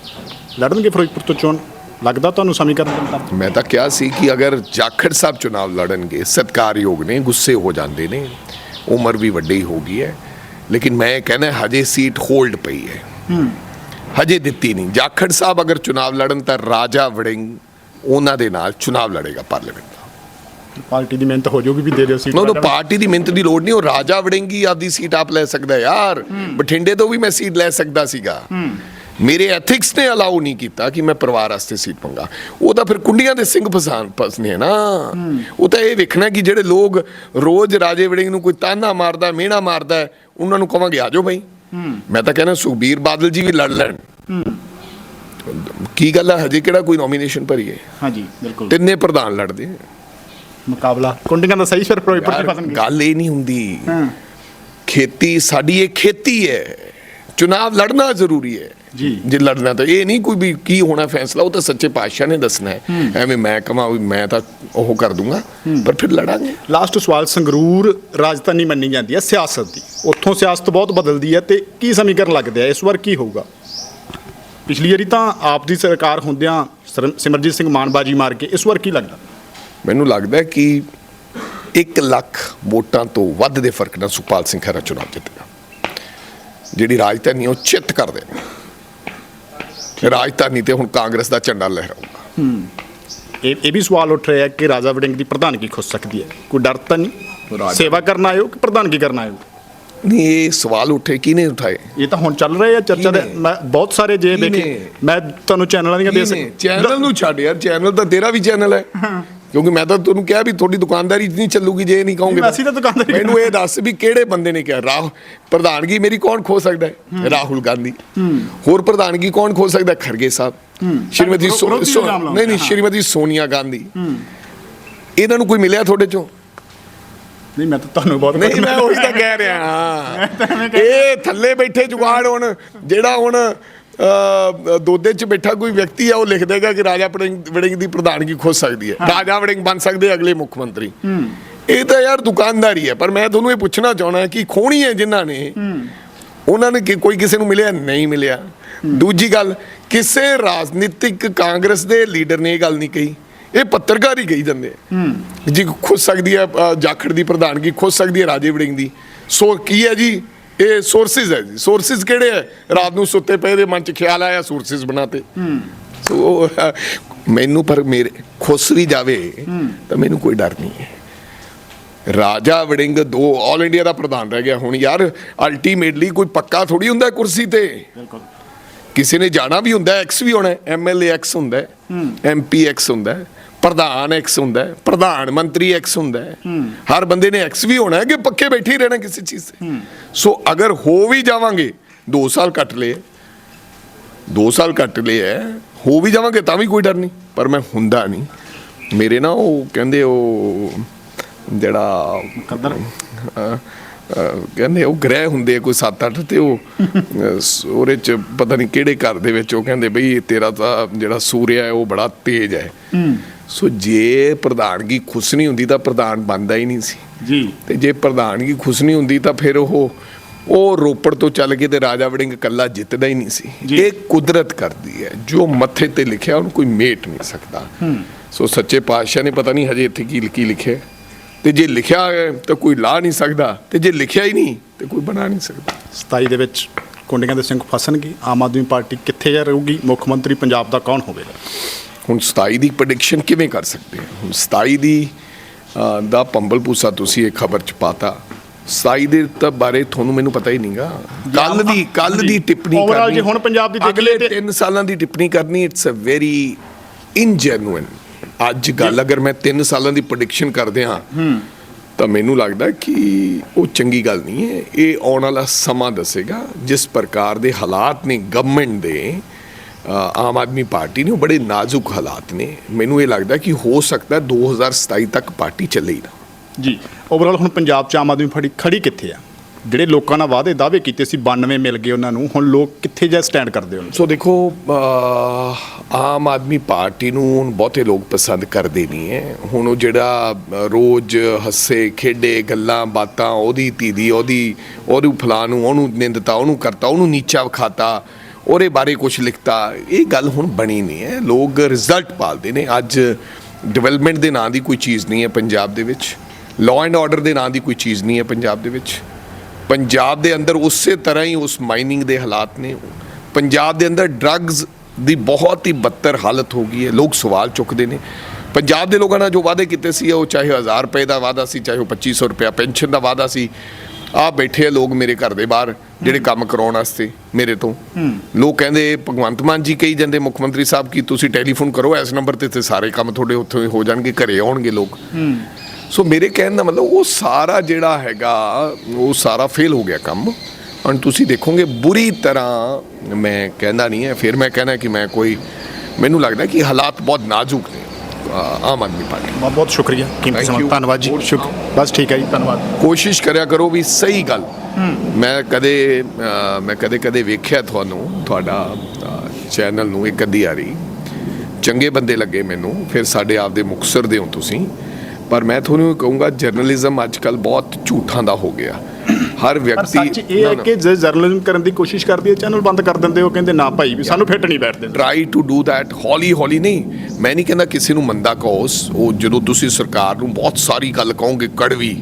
[SPEAKER 2] ਲੜਨਗੇ ਫਿਰੋਜ਼ਪੁਰ ਤੋਂ ਚੋਣ? ਲੱਗਦਾ ਤੁਹਾਨੂੰ ਸਮੀਕਰਨ ਦੇ ਮੁਤਾਬਕ
[SPEAKER 1] ਮੈਂ ਤਾਂ ਕਿਹਾ ਸੀ ਕਿ ਅਗਰ ਜਾਖੜ ਸਾਹਿਬ ਚੁਣਾਵ ਲੜਨਗੇ ਸਤਕਾਰਯੋਗ ਨੇ ਗੁੱਸੇ ਹੋ ਜਾਂਦੇ ਨੇ ਉਮਰ ਵੀ ਵੱਡੀ ਹੋ ਗਈ ਹੈ। ਲੇਕਿਨ ਮੈਂ ਕਹਿੰਦਾ ਹਜੇ ਸੀਟ ਹੋਲਡ ਪਈ ਹੈ ਹਜੇ ਦਿੱਤੀ ਨਹੀਂ ਜਾਖੜ ਸਾਹਿਬ ਅਗਰ ਚੁਣਾਵ ਲੜਨ ਤਾਂ ਰਾਜਾ ਵੜਿੰਗ ਉਹਨਾਂ ਦੇ ਨਾਲ ਚੁਣਾਵ ਲੜੇਗਾ ਪਾਰਲੀਮੈਂਟ ਦਾ
[SPEAKER 2] ਪਾਰਟੀ ਦੀ ਮਿਹਨਤ ਹੋ ਜਾਊਗੀ ਵੀ ਦੇ ਦਿਓ ਸੀਟ
[SPEAKER 1] ਨੋ ਨੋ ਪਾਰਟੀ ਦੀ ਮਿਹਨਤ ਦੀ ਲੋੜ ਨਹੀਂ ਉਹ ਰਾਜਾ ਵੜਿੰਗੀ ਆਪਦੀ ਸੀਟ ਆਪ ਲੈ ਸਕਦਾ ਯਾਰ ਬਠਿੰਡੇ ਤੋਂ ਵੀ ਮੈਂ ਸੀਟ ਲੈ ਸਕਦਾ ਸੀਗਾ ਮੇਰੇ ਐਥਿਕਸ ਨੇ ਅਲਾਉ ਨਹੀਂ ਕੀਤਾ ਕਿ ਮੈਂ ਪਰਿਵਾਰ ਵਾਸਤੇ ਸੀਟ ਮੰਗਾ। ਉਹ ਤਾਂ ਫਿਰ ਕੁੰਡੀਆਂ ਦੇ ਸਿੰਘ ਫਸਾਨ ਫਸਨੇ ਨਾ ਉਹ ਤਾਂ ਇਹ ਵੇਖਣਾ ਕਿ ਜਿਹੜੇ ਲੋਕ ਰੋਜ਼ ਰਾਜੇ ਵੜਿੰਗ ਨੂੰ ਕੋਈ ਤਾਨਾ ਮਾਰਦਾ ਮਿਹਣਾ ਮਾਰਦਾ ਉਹਨਾਂ ਨੂੰ ਕਵਾਂਗੇ ਆ ਜਾਓ ਬਈ। ਮੈਂ ਤਾਂ ਕਹਿੰਦਾ ਸੁਖਬੀਰ ਬਾਦਲ ਜੀ ਵੀ ਲੜ ਲੈਣ। ਕੀ ਗੱਲ ਹੈ ਹਜੇ ਕਿਹੜਾ ਕੋਈ ਨੋਮੀਨੇਸ਼ਨ ਭਰੀ ਹੈ?
[SPEAKER 2] ਹਾਂਜੀ ਬਿਲਕੁਲ।
[SPEAKER 1] ਤਿੰਨੇ ਪ੍ਰਧਾਨ ਲੜਦੇ।
[SPEAKER 2] ਮੁਕਾਬਲਾ। ਕੁੰਡੀਆਂ ਦਾ ਸਹੀ ਚ
[SPEAKER 1] ਯਾਰ,
[SPEAKER 2] ਫਸਣਗੇ
[SPEAKER 1] ਗੱਲ ਇਹ ਨਹੀਂ ਹੁੰਦੀ। ਖੇਤੀ ਸਾਡੀ ਇਹ ਖੇਤੀ ਹੈ। ਚੁਣਾਵ ਲੜਨਾ ਜ਼ਰੂਰੀ ਹੈ।
[SPEAKER 2] ਜੀ।
[SPEAKER 1] ਜੇ ਲੜਨਾ ਤਾਂ ਇਹ ਨਹੀਂ ਕੋਈ ਵੀ ਕੀ ਹੋਣਾ ਫੈਸਲਾ ਉਹ ਤਾਂ ਸੱਚੇ ਪਾਤਸ਼ਾਹ ਨੇ ਦੱਸਣਾ ਹੈ। ਐਵੇਂ ਮੈਂ ਕਹਾਂ ਵੀ ਮੈਂ ਤਾਂ ਉਹ ਕਰ ਦੂੰਗਾ ਪਰ ਫਿਰ ਲੜਾਂਗੇ।
[SPEAKER 2] ਲਾਸਟ ਸਵਾਲ ਸੰਗਰੂਰ ਰਾਜਧਾਨੀ ਮੰਨੀ ਜਾਂਦੀ ਹੈ ਸਿਆਸਤ ਦੀ। ਉੱਥੋਂ ਸਿਆਸਤ ਬਹੁਤ ਬਦਲਦੀ ਹੈ ਤੇ ਕੀ ਸਮੀਕਰਨ ਲੱਗਦਾ ਹੈ ਇਸ ਵਾਰ ਕੀ ਹੋਊਗਾ? ਪਿਛਲੀ ਵਾਰੀ ਤਾਂ ਆਪ ਦੀ ਸਰਕਾਰ ਹੁੰਦਿਆਂ ਸਿਮਰਜੀਤ ਸਿੰਘ ਮਾਨਬਾਜੀ ਮਾਰ ਕੇ ਇਸ ਵਾਰ ਕੀ ਲੱਗਦਾ?
[SPEAKER 1] ਮੈਨੂੰ ਲੱਗਦਾ ਹੈ ਕਿ 1 ਲੱਖ ਵੋਟਾਂ ਤੋਂ ਵੱਧ ਦੇ ਫ਼ਰਕ ਨਾਲ ਸੁਖਪਾਲ ਸਿੰਘ ਖਹਿਰਾ ਚੁਣਾਵ ਜਿੱਤੇਗਾ ਜਿਹੜੀ ਰਾਜਧਾਨੀ ਉਹ ਚਿੱਤ ਕਰ ਦੇਣਾ ਰਾਜਧਾਨੀ ਤੇ ਹੁਣ ਕਾਂਗਰਸ ਦਾ ਝੰਡਾ ਲਹਿਰਾਊਗਾ
[SPEAKER 2] ਇਹ ਇਹ ਵੀ ਸਵਾਲ ਉੱਠ ਰਿਹਾ ਕਿ ਰਾਜਾ ਵੜਿੰਗ ਦੀ ਪ੍ਰਧਾਨਗੀ ਖੁੱਸ ਸਕਦੀ ਹੈ। ਕੋਈ ਡਰ ਤਾਂ ਨਹੀਂ? ਸੇਵਾ ਕਰਨ ਆਇਓ ਕਿ ਪ੍ਰਧਾਨਗੀ ਕਰਨ ਆਇਓ
[SPEAKER 1] ਨਹੀਂ ਇਹ ਸਵਾਲ ਉੱਠੇ ਕਿਹਨੇ ਉਠਾਏ?
[SPEAKER 2] ਇਹ ਤਾਂ ਹੁਣ ਚੱਲ ਰਿਹਾ ਹੈ ਚਰਚਾ ਦੇ? ਮੈਂ ਬਹੁਤ ਸਾਰੇ ਜੇ? ਦੇਖੇ। ਮੈਂ ਤੁਹਾਨੂੰ ਚੈਨਲਾਂ ਦੀਆਂ ਦੇ
[SPEAKER 1] ਨਹੀਂ, ਚੈਨਲ ਨੂੰ ਛੱਡ ਯਾਰ ਚੈਨਲ ਤਾਂ ਤੇਰਾ ਵੀ ਚੈਨਲ ਹੈ। ਕਿਉਂਕਿ ਮੈਂ ਤਾਂ ਤੁਹਾਨੂੰ ਕਿਹਾ ਵੀ ਤੁਹਾਡੀ ਦੁਕਾਨਦਾਰੀ ਨਹੀਂ ਚੱਲੂਗੀ ਜੇ ਨਹੀਂ ਕਹੋਗੇ
[SPEAKER 2] ਅਸੀਂ ਤਾਂ ਦੁਕਾਨਦਾਰੀ
[SPEAKER 1] ਮੈਨੂੰ ਇਹ ਦੱਸ ਵੀ ਕਿਹੜੇ ਬੰਦੇ ਨੇ ਕਿਹਾ? ਰਾਹ ਪ੍ਰਧਾਨਗੀ ਮੇਰੀ ਕੌਣ ਖੋ ਸਕਦਾ ਹੈ? ਰਾਹੁਲ ਗਾਂਧੀ। ਹੋਰ ਪ੍ਰਧਾਨਗੀ ਕੌਣ ਖੋ ਸਕਦਾ? ਖਰਗੇ ਸਾਹਿਬ। ਸ਼੍ਰੀਮਤੀ ਨਹੀਂ ਨਹੀਂ। ਸ਼੍ਰੀਮਤੀ ਸੋਨੀਆ ਗਾਂਧੀ। ਇਹਨਾਂ ਨੂੰ ਕੋਈ ਮਿਲਿਆ ਤੁਹਾਡੇ ਚੋਂ?
[SPEAKER 2] ਨਹੀਂ ਮੈਂ ਤਾਂ ਤੁਹਾਨੂੰ ਬਹੁਤ
[SPEAKER 1] ਨਹੀਂ ਮੈਂ ਉਹੀ ਤਾਂ ਕਹਿ ਰਿਹਾ ਹਾਂ। ਇਹ ਥੱਲੇ ਬੈਠੇ ਜੁਗਾੜ ਹੁਣ ਜਿਹੜਾ ਹੁਣ ਦੋਦੇ ਚ ਬੈਠਾ ਕੋਈ ਵਿਅਕਤੀ ਹੈ ਉਹ ਲਿਖ ਦੇਗਾ ਕਿ ਰਾਜਾ ਵੜਿੰਗ ਦੀ ਪ੍ਰਧਾਨਗੀ ਖੁੱਸ ਸਕਦੀ ਹੈ। ਰਾਜਾ ਵੜਿੰਗ ਬਣ ਸਕਦੇ ਆ ਅਗਲੇ ਮੁੱਖ ਮੰਤਰੀ। ਇਹ ਤਾਂ ਯਾਰ ਦੁਕਾਨਦਾਰੀ ਹੈ ਪਰ ਮੈਂ ਤੁਹਾਨੂੰ ਇਹ ਪੁੱਛਣਾ ਚਾਹਣਾ ਕਿ ਖੋਣੀ ਹੈ ਜਿਨ੍ਹਾਂ ਨੇ ਉਹਨਾਂ ਨੇ ਕੋਈ ਕਿਸੇ ਨੂੰ ਮਿਲਿਆ ਨਹੀਂ ਮਿਲਿਆ? ਦੂਜੀ ਗੱਲ ਕਿਸੇ ਰਾਜਨੀਤਿਕ ਕਾਂਗਰਸ ਦੇ ਲੀਡਰ ਨੇ ਇਹ ਗੱਲ ਨਹੀਂ ਕਹੀ। ਇਹ ਪੱਤਰਕਾਰ ਹੀ ਕਹੀ ਜਾਂਦੇ ਆ। ਜੀ ਖੁੱਸ ਸਕਦੀ ਹੈ ਜਾਖੜ ਦੀ ਪ੍ਰਧਾਨਗੀ ਖੁੱਸ ਸਕਦੀ ਹੈ ਰਾਜੇ ਵੜਿੰਗ ਦੀ। ਸੋ ਕੀ ਹੈ ਜੀ? ਇਹ ਸੋਰਸਿਸ ਹੈ ਜੀ। ਸੋਰਸਿਸ ਕਿਹੜੇ ਹੈ? ਰਾਤ ਨੂੰ ਸੁੱਤੇ ਪਏ ਦੇ ਮਨ ਚ ਖਿਆਲ ਆਇਆ ਸੋਰਸਿਸ ਬਣਾਤੇ। ਸੋ ਮੈਨੂੰ ਪਰ ਮੇਰੇ ਖੁੱਸ ਵੀ ਜਾਵੇ ਤਾਂ ਮੈਨੂੰ ਕੋਈ ਡਰ ਨਹੀਂ ਹੈ। ਰਾਜਾ ਵੜਿੰਗ ਦੋ ਆਲ ਇੰਡੀਆ ਦਾ ਪ੍ਰਧਾਨ ਰਹਿ ਗਿਆ। ਹੁਣ ਯਾਰ ਅਲਟੀਮੇਟਲੀ ਕੋਈ ਪੱਕਾ ਥੋੜੀ ਹੁੰਦਾ ਕੁਰਸੀ ਤੇ?
[SPEAKER 2] ਬਿਲਕੁਲ।
[SPEAKER 1] ਕਿਸੇ ਨੇ ਜਾਣਾ ਵੀ ਹੁੰਦਾ ਐਕਸ ਵੀ ਹੋਣਾ ਐਮਐਲਏ ਐਕਸ ਹੁੰਦਾ ਐਮਪੀ ਐਕਸ ਹੁੰਦਾ ਪ੍ਰਧਾਨ ਐਕਸ ਹੁੰਦਾ ਹੈ, ਪ੍ਰਧਾਨ ਮੰਤਰੀ ਐਕਸ ਹੁੰਦਾ ਹੈ। ਹਰ ਬੰਦੇ ਨੇ ਐਕਸ ਵੀ ਹੋਣਾ ਹੈ ਕਿ ਪੱਕੇ ਬੈਠੇ ਹੀ ਰਹਿਣਾ ਕਿਸੇ ਚੀਜ਼ ਤੇ। ਸੋ ਅਗਰ ਹੋ ਵੀ ਜਾਵਾਂਗੇ 2 ਸਾਲ ਕੱਟ ਲਏ 2 ਸਾਲ ਕੱਟ ਲਏ ਹੈ ਹੋ ਵੀ ਜਾਵਾਂਗੇ ਤਾਂ ਵੀ ਕੋਈ ਡਰ ਨਹੀਂ ਪਰ ਮੈਂ ਹੁੰਦਾ ਨਹੀਂ। ਮੇਰੇ ਨਾ ਉਹ ਕਹਿੰਦੇ ਉਹ ਜਿਹੜਾ
[SPEAKER 2] ਕਦਰ
[SPEAKER 1] ਕਹਿੰਦੇ ਉਹ ਗ੍ਰਹਿ ਹੁੰਦੇ ਕੋਈ 7-8 ਤੇ ਉਹ ਉਹਦੇ ਚ ਪਤਾ ਨਹੀਂ ਕਿਹੜੇ ਘਰ ਦੇ ਵਿੱਚ ਉਹ ਕਹਿੰਦੇ ਬਈ ਤੇਰਾ ਤਾਂ ਜਿਹੜਾ ਸੂਰਿਆ ਹੈ ਉਹ ਬੜਾ ਤੇਜ਼ ਹੈ। ਸੋ ਜੇ ਪ੍ਰਧਾਨਗੀ ਖੁਸ਼ਨੀ ਹੁੰਦੀ ਤਾਂ ਪ੍ਰਧਾਨ ਬਣਦਾ ਹੀ ਨਹੀਂ ਸੀ।
[SPEAKER 2] ਜੀ।
[SPEAKER 1] ਤੇ ਜੇ ਪ੍ਰਧਾਨਗੀ ਖੁਸ਼ਨੀ ਹੁੰਦੀ ਤਾਂ ਫਿਰ ਉਹ ਉਹ ਰੋਪੜ ਤੋਂ ਚੱਲ ਕੇ ਤੇ ਰਾਜਾ ਵੜਿੰਗ ਇਕੱਲਾ ਜਿੱਤਦਾ ਹੀ ਨਹੀਂ ਸੀ। ਇਹ ਕੁਦਰਤ ਕਰਦੀ ਹੈ। ਜੋ ਮੱਥੇ ਤੇ ਲਿਖਿਆ ਉਹਨੂੰ ਕੋਈ ਮੇਟ ਨਹੀਂ ਸਕਦਾ। ਸੋ ਸੱਚੇ ਪਾਤਸ਼ਾਹ ਨੇ ਪਤਾ ਨਹੀਂ ਹਜੇ ਇੱਥੇ ਕੀ ਕੀ ਲਿਖਿਆ। ਤੇ ਜੇ ਲਿਖਿਆ ਹੈ ਤਾਂ ਕੋਈ ਲਾ ਨਹੀਂ ਸਕਦਾ। ਤੇ ਜੇ ਲਿਖਿਆ ਹੀ ਨਹੀਂ ਤੇ ਕੋਈ ਬਣਾ ਨਹੀਂ ਸਕਦਾ।
[SPEAKER 2] 27 ਦੇ ਵਿੱਚ ਕੁੰਡੀਆਂ ਦੇ ਸਿੰਘ ਫਸਣਗੇ। ਆਮ ਆਦਮੀ ਪਾਰਟੀ ਕਿੱਥੇ ਜਾ ਰਹੂਗੀ? ਮੁੱਖ ਮੰਤਰੀ ਪੰਜਾਬ ਦਾ ਕੌਣ ਹੋਵੇਗਾ?
[SPEAKER 1] ਹੁਣ 27 ਦੀ ਪ੍ਰੈਡਿਕਸ਼ਨ ਕਿਵੇਂ ਕਰ ਸਕਦੇ ਹਾਂ? ਹੁਣ 27 ਦੀ ਦਾ ਪੰਬਲ ਪੂਸਾ ਤੁਸੀਂ ਇਹ ਖਬਰ ਚ ਪਾਤਾ। 27 ਦੇ ਤਾਂ ਬਾਰੇ ਤੁਹਾਨੂੰ ਮੈਨੂੰ ਪਤਾ ਹੀ ਨਹੀਂਗਾ। ਕੱਲ ਦੀ ਕੱਲ। ਦੀ ਟਿੱਪਣੀ ਕਰਨੀ।
[SPEAKER 2] ਜੇ ਹੁਣ ਪੰਜਾਬ ਦੀ
[SPEAKER 1] ਅਗਲੇ
[SPEAKER 2] ਤੇ-
[SPEAKER 1] 3 ਸਾਲਾਂ ਦੀ ਟਿੱਪਣੀ ਕਰਨੀ ਇਟਸ ਅ ਵੈਰੀ ਇਨਜੈਨੂਇਨ ਅੱਜ ਗੱਲ ਅਗਰ ਮੈਂ 3 ਸਾਲਾਂ ਦੀ ਪ੍ਰੈਡਿਕਸ਼ਨ ਕਰਦੇ ਹਾਂ। ਤਾਂ ਮੈਨੂੰ ਲੱਗਦਾ ਕਿ ਉਹ ਚੰਗੀ ਗੱਲ ਨਹੀਂ ਹੈ। ਇਹ ਆਉਣ ਵਾਲਾ ਸਮਾਂ ਦੱਸੇਗਾ। ਜਿਸ ਪ੍ਰਕਾਰ ਦੇ ਹਾਲਾਤ ਨੇ ਗਵਰਨਮੈਂਟ ਦੇ ਆਮ ਆਦਮੀ ਪਾਰਟੀ ਨੇ ਉਹ ਬੜੇ ਨਾਜ਼ੁਕ ਹਾਲਾਤ ਨੇ। ਮੈਨੂੰ ਇਹ ਲੱਗਦਾ ਕਿ ਹੋ ਸਕਦਾ 2027 ਤੱਕ ਪਾਰਟੀ ਚੱਲੇ ਹੀ ਨਾ।
[SPEAKER 2] ਜੀ ਓਵਰਆਲ ਹੁਣ ਪੰਜਾਬ 'ਚ ਆਮ ਆਦਮੀ ਪਾਰਟੀ ਖੜੀ ਕਿੱਥੇ ਆ? ਜਿਹੜੇ ਲੋਕਾਂ ਨਾਲ ਵਾਅਦੇ ਦਾਅਵੇ ਕੀਤੇ ਸੀ 92 ਮਿਲ ਗਏ ਉਹਨਾਂ ਨੂੰ ਹੁਣ ਲੋਕ ਕਿੱਥੇ ਜਾ ਸਟੈਂਡ ਕਰਦੇ ਹੋ
[SPEAKER 1] ਸੋ ਦੇਖੋ ਆਮ ਆਦਮੀ ਪਾਰਟੀ ਨੂੰ ਬਹੁਤੇ ਲੋਕ ਪਸੰਦ ਕਰਦੇ ਨਹੀਂ ਹੈ ਹੁਣ ਉਹ ਜਿਹੜਾ ਰੋਜ਼ ਹੱਸੇ ਖੇਡੇ ਗੱਲਾਂ ਬਾਤਾਂ ਉਹਦੀ ਧੀ ਉਹਦੀ ਉਹਨੂੰ ਫਲਾਂ ਨੂੰ ਉਹਨੂੰ ਨਿੰਦਤਾ ਉਹਨੂੰ ਕਰਤਾ ਉਹਨੂੰ ਨੀਚਾ ਵਿਖਾਤਾ ਉਹਦੇ ਬਾਰੇ ਕੁਝ ਲਿਖਤਾ। ਇਹ ਗੱਲ ਹੁਣ ਬਣੀ ਨਹੀਂ ਹੈ। ਲੋਕ ਰਿਜ਼ਲਟ ਪਾਲਦੇ ਨੇ। ਅੱਜ ਡਿਵੈਲਪਮੈਂਟ ਦੇ ਨਾਂ ਦੀ ਕੋਈ ਚੀਜ਼ ਨਹੀਂ ਹੈ ਪੰਜਾਬ ਦੇ ਵਿੱਚ। ਲਾਅ ਐਂਡ ਆਰਡਰ ਦੇ ਨਾਂ ਦੀ ਕੋਈ ਚੀਜ਼ ਨਹੀਂ ਹੈ ਪੰਜਾਬ ਦੇ ਵਿੱਚ। ਪੰਜਾਬ ਦੇ ਅੰਦਰ ਉਸੇ ਤਰ੍ਹਾਂ ਹੀ ਉਸ ਮਾਈਨਿੰਗ ਦੇ ਹਾਲਾਤ ਨੇ। ਪੰਜਾਬ ਦੇ ਅੰਦਰ ਡਰੱਗਸ ਦੀ ਬਹੁਤ ਹੀ ਬੱਤਰ ਹਾਲਤ ਹੋ ਗਈ ਹੈ। ਲੋਕ ਸਵਾਲ ਚੁੱਕਦੇ ਨੇ। ਪੰਜਾਬ ਦੇ ਲੋਕਾਂ ਨਾਲ ਜੋ ਵਾਅਦੇ ਕੀਤੇ ਸੀ, ਉਹ ਚਾਹੇ 1000 ਰੁਪਏ ਦਾ ਵਾਅਦਾ ਸੀ, ਚਾਹੇ ਉਹ 2500 ਰੁਪਏ ਪੈਨਸ਼ਨ ਦਾ ਵਾਅਦਾ ਸੀ ਆ ਬੈਠੇ ਆ ਲੋਕ ਮੇਰੇ ਘਰ ਦੇ ਬਾਹਰ ਜਿਹੜੇ ਕੰਮ ਕਰਾਉਣ ਵਾਸਤੇ ਮੇਰੇ ਤੋਂ। ਲੋਕ ਕਹਿੰਦੇ ਭਗਵੰਤ ਮਾਨ ਜੀ ਕਹੀ ਜਾਂਦੇ ਮੁੱਖ ਮੰਤਰੀ ਸਾਹਿਬ ਕੀ ਤੁਸੀਂ ਟੈਲੀਫੋਨ ਕਰੋ ਇਸ ਨੰਬਰ ਤੇ ਤੇ ਸਾਰੇ ਕੰਮ ਤੁਹਾਡੇ ਉੱਥੇ ਹੋ ਜਾਣਗੇ ਘਰੇ ਆਉਣਗੇ ਲੋਕ। ਸੋ ਮੇਰੇ ਕਹਿਣ ਦਾ ਮਤਲਬ ਉਹ ਸਾਰਾ ਜਿਹੜਾ ਹੈਗਾ ਉਹ ਸਾਰਾ ਫੇਲ ਹੋ ਗਿਆ ਕੰਮ। ਹੁਣ ਤੁਸੀਂ ਦੇਖੋਗੇ ਬੁਰੀ ਤਰ੍ਹਾਂ ਮੈਂ ਕਹਿੰਦਾ ਨਹੀਂ ਹੈ ਫਿਰ ਮੈਂ ਕਹਿਣਾ ਕਿ ਮੈਂ ਕੋਈ ਮੈਨੂੰ ਲੱਗਦਾ ਕਿ ਹਾਲਾਤ ਬਹੁਤ ਨਾਜ਼ੁਕ ਨੇ। ਆਮ ਆਦਮੀ ਪਾਰਟੀ।
[SPEAKER 2] ਬਹੁਤ ਬਹੁਤ ਸ਼ੁਕਰੀਆ ਕੀਮਤੀ ਸਮਾਂ. ਧੰਨਵਾਦ ਜੀ। ਸ਼ੁਕਰ ਬਸ ਠੀਕ ਹੈ ਜੀ ਧੰਨਵਾਦ।
[SPEAKER 1] ਕੋਸ਼ਿਸ਼ ਕਰਿਆ ਕਰੋ ਵੀ ਸਹੀ ਗੱਲ। ਮੈਂ ਕਦੇ ਮੈਂ ਕਦੇ ਕਦੇ ਵੇਖਿਆ ਤੁਹਾਨੂੰ ਤੁਹਾਡਾ ਚੈਨਲ ਨੂੰ ਇੱਕ ਅੱਧੀ ਵਾਰੀ। ਚੰਗੇ ਬੰਦੇ ਲੱਗੇ ਮੈਨੂੰ ਫਿਰ ਸਾਡੇ ਆਪਦੇ ਮੁਕਸਰ ਦੇ ਹੋ ਤੁਸੀਂ। ਪਰ ਮੈਂ ਤੁਹਾਨੂੰ ਕਹੂੰਗਾ ਜਰਨਲਿਜ਼ਮ ਅੱਜ ਕੱਲ ਬਹੁਤ ਝੂਠਾਂ ਦਾ ਹੋ ਗਿਆ। ਹਰ
[SPEAKER 2] ਪਰ
[SPEAKER 1] ਵਿਅਕਤੀ
[SPEAKER 2] ਸੱਚ ਇਹ ਹੈ। ਕਿ ਜੇ ਜਰਨਲਿਜ਼ਮ ਕਰਨ ਦੀ ਕੋਸ਼ਿਸ਼ ਕਰਦੀ ਹੈ ਚੈਨਲ ਬੰਦ ਕਰ ਦਿੰਦੇ ਹੋ ਕਹਿੰਦੇ ਨਾ ਭਾਈ ਵੀ ਸਾਨੂੰ ਫਿੱਟ ਨਹੀਂ ਬੈਠਦੇ।
[SPEAKER 1] ਟਰਾਈ ਟੂ ਡੂ ਥੈਟ ਹੌਲੀ ਹੌਲੀ ਨਹੀਂ। ਮੈਂ ਨਹੀਂ ਕਹਿੰਦਾ ਕਿਸੇ ਨੂੰ ਮੰਦਾ ਕਹੋ ਸ- ਉਹ ਜਦੋਂ ਤੁਸੀਂ ਸਰਕਾਰ ਨੂੰ ਬਹੁਤ ਸਾਰੀ ਗੱਲ ਕਹੋਗੇ ਕੜਵੀ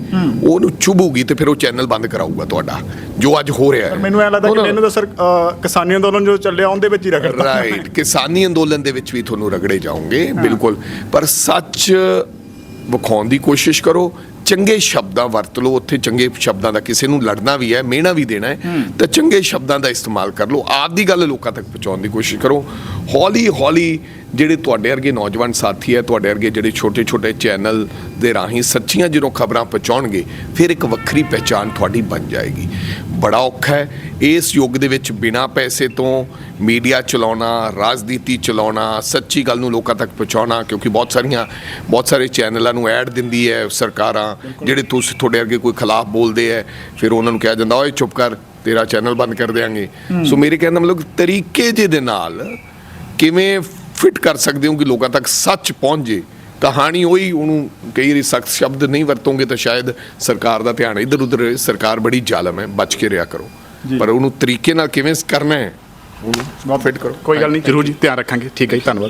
[SPEAKER 1] ਉਹਨੂੰ ਚੁਭੂਗੀ ਤੇ ਫਿਰ ਉਹ ਚੈਨਲ ਬੰਦ ਕਰਾਊਗਾ ਤੁਹਾਡਾ ਜੋ ਅੱਜ ਹੋ ਰਿਹਾ ਹੈ।
[SPEAKER 2] ਮੈਨੂੰ ਐ ਲੱਗਦਾ ਕਿ
[SPEAKER 1] ਉਹ ਨਾ-
[SPEAKER 2] ਮੈਨੂੰ ਤਾਂ ਸਰ ਅ, ਕਿਸਾਨੀ ਅੰਦੋਲਨ ਜੋ ਚੱਲਿਆ ਉਹਦੇ ਵਿੱਚ ਹੀ ਰਗੜਦਾ
[SPEAKER 1] ਰਾਈਟ ਕਿਸਾਨੀ ਅੰਦੋਲਨ ਦੇ ਵਿੱਚ ਵੀ ਤੁਹਾਨੂੰ ਰਗੜੇ ਜਾਓਗੇ ਬਿਲਕੁਲ। ਪਰ ਸੱਚ ਵਿਖਾਉਣ ਦੀ ਕੋਸ਼ਿਸ਼ ਕਰੋ ਚੰਗੇ ਸ਼ਬਦਾਂ ਵਰਤ ਲਓ, ਉੱਥੇ ਚੰਗੇ ਸ਼ਬਦਾਂ ਦਾ ਕਿਸੇ ਨੂੰ ਲੜਨਾ ਵੀ ਹੈ, ਮਿਹਣਾ ਵੀ ਦੇਣਾ ਹੈ, ਤਾਂ ਚੰਗੇ ਸ਼ਬਦਾਂ ਦਾ ਇਸਤੇਮਾਲ ਕਰ ਲਓ। ਆਪ ਦੀ ਗੱਲ ਲੋਕਾਂ ਤੱਕ ਪਹੁੰਚਾਉਣ ਦੀ ਕੋਸ਼ਿਸ਼ ਕਰੋ। ਹੌਲੀ ਹੌਲੀ ਜਿਹੜੇ ਤੁਹਾਡੇ ਵਰਗੇ ਨੌਜਵਾਨ ਸਾਥੀ ਹੈ ਤੁਹਾਡੇ ਵਰਗੇ ਜਿਹੜੇ ਛੋਟੇ ਛੋਟੇ ਚੈਨਲ ਦੇ ਰਾਹੀਂ ਸੱਚੀਆਂ ਜਦੋਂ ਖਬਰਾਂ ਪਹੁੰਚਾਉਣਗੇ ਫਿਰ ਇੱਕ ਵੱਖਰੀ ਪਹਿਚਾਨ ਤੁਹਾਡੀ ਬਣ ਜਾਏਗੀ। ਬੜਾ ਔਖਾ ਹੈ ਇਸ ਯੁੱਗ ਦੇ ਵਿੱਚ ਬਿਨਾਂ ਪੈਸੇ ਤੋਂ ਮੀਡੀਆ ਚਲਾਉਣਾ ਰਾਜਨੀਤੀ ਚਲਾਉਣਾ ਸੱਚੀ ਗੱਲ ਨੂੰ ਲੋਕਾਂ ਤੱਕ ਪਹੁੰਚਾਉਣਾ ਕਿਉਂਕਿ ਬਹੁਤ ਸਾਰੀਆਂ ਬਹੁਤ ਸਾਰੇ ਚੈਨਲਾਂ ਨੂੰ ਐਡ ਦਿੰਦੀ ਹੈ ਸਰਕਾਰਾਂ ਜਿਹੜੇ ਤੁਸੀਂ ਤੁਹਾਡੇ ਅੱਗੇ ਕੋਈ ਖਿਲਾਫ ਬੋਲਦੇ ਹੈ ਫਿਰ ਉਹਨਾਂ ਨੂੰ ਕਿਹਾ ਜਾਂਦਾ ਓਏ ਚੁੱਪ ਕਰ ਤੇਰਾ ਚੈਨਲ ਬੰਦ ਕਰ ਦੇਾਂਗੇ ਸੋ ਮੇਰੇ ਕਹਿਣ ਦਾ ਮਤਲਬ ਤਰੀਕੇ ਜਿਹੇ ਦੇ ਨਾਲ ਕਿਵੇਂ ਫਿੱਟ ਕਰ ਸਕਦੇ ਹੋ ਕਿ ਲੋਕਾਂ ਤੱਕ ਸੱਚ ਪਹੁੰਚ। ਜੇ ਕਹਾਣੀ ਉਹੀ ਉਹਨੂੰ ਕਈ ਵਾਰੀ ਸਖਤ ਸ਼ਬਦ ਨਹੀਂ ਵਰਤੋਗੇ ਤਾਂ ਸ਼ਾਇਦ ਸਰਕਾਰ ਦਾ ਧਿਆਨ ਇੱਧਰ ਉੱਧਰ। ਸਰਕਾਰ ਬੜੀ ਜ਼ਾਲਮ ਹੈ ਬਚ ਕੇ ਰਿਹਾ ਕਰੋ। ਪਰ ਉਹਨੂੰ ਤਰੀਕੇ ਨਾਲ ਕਿਵੇਂ ਕਰਨਾ ਹੈ ਉਹਨੂੰ ਫਿੱਟ ਕਰੋ
[SPEAKER 2] ਕੋਈ ਗੱਲ ਨਹੀਂ ਜਰੂਰ ਜੀ ਧਿਆਨ ਰੱਖਾਂਗੇ। ਠੀਕ ਹੈ ਜੀ ਧੰਨਵਾਦ।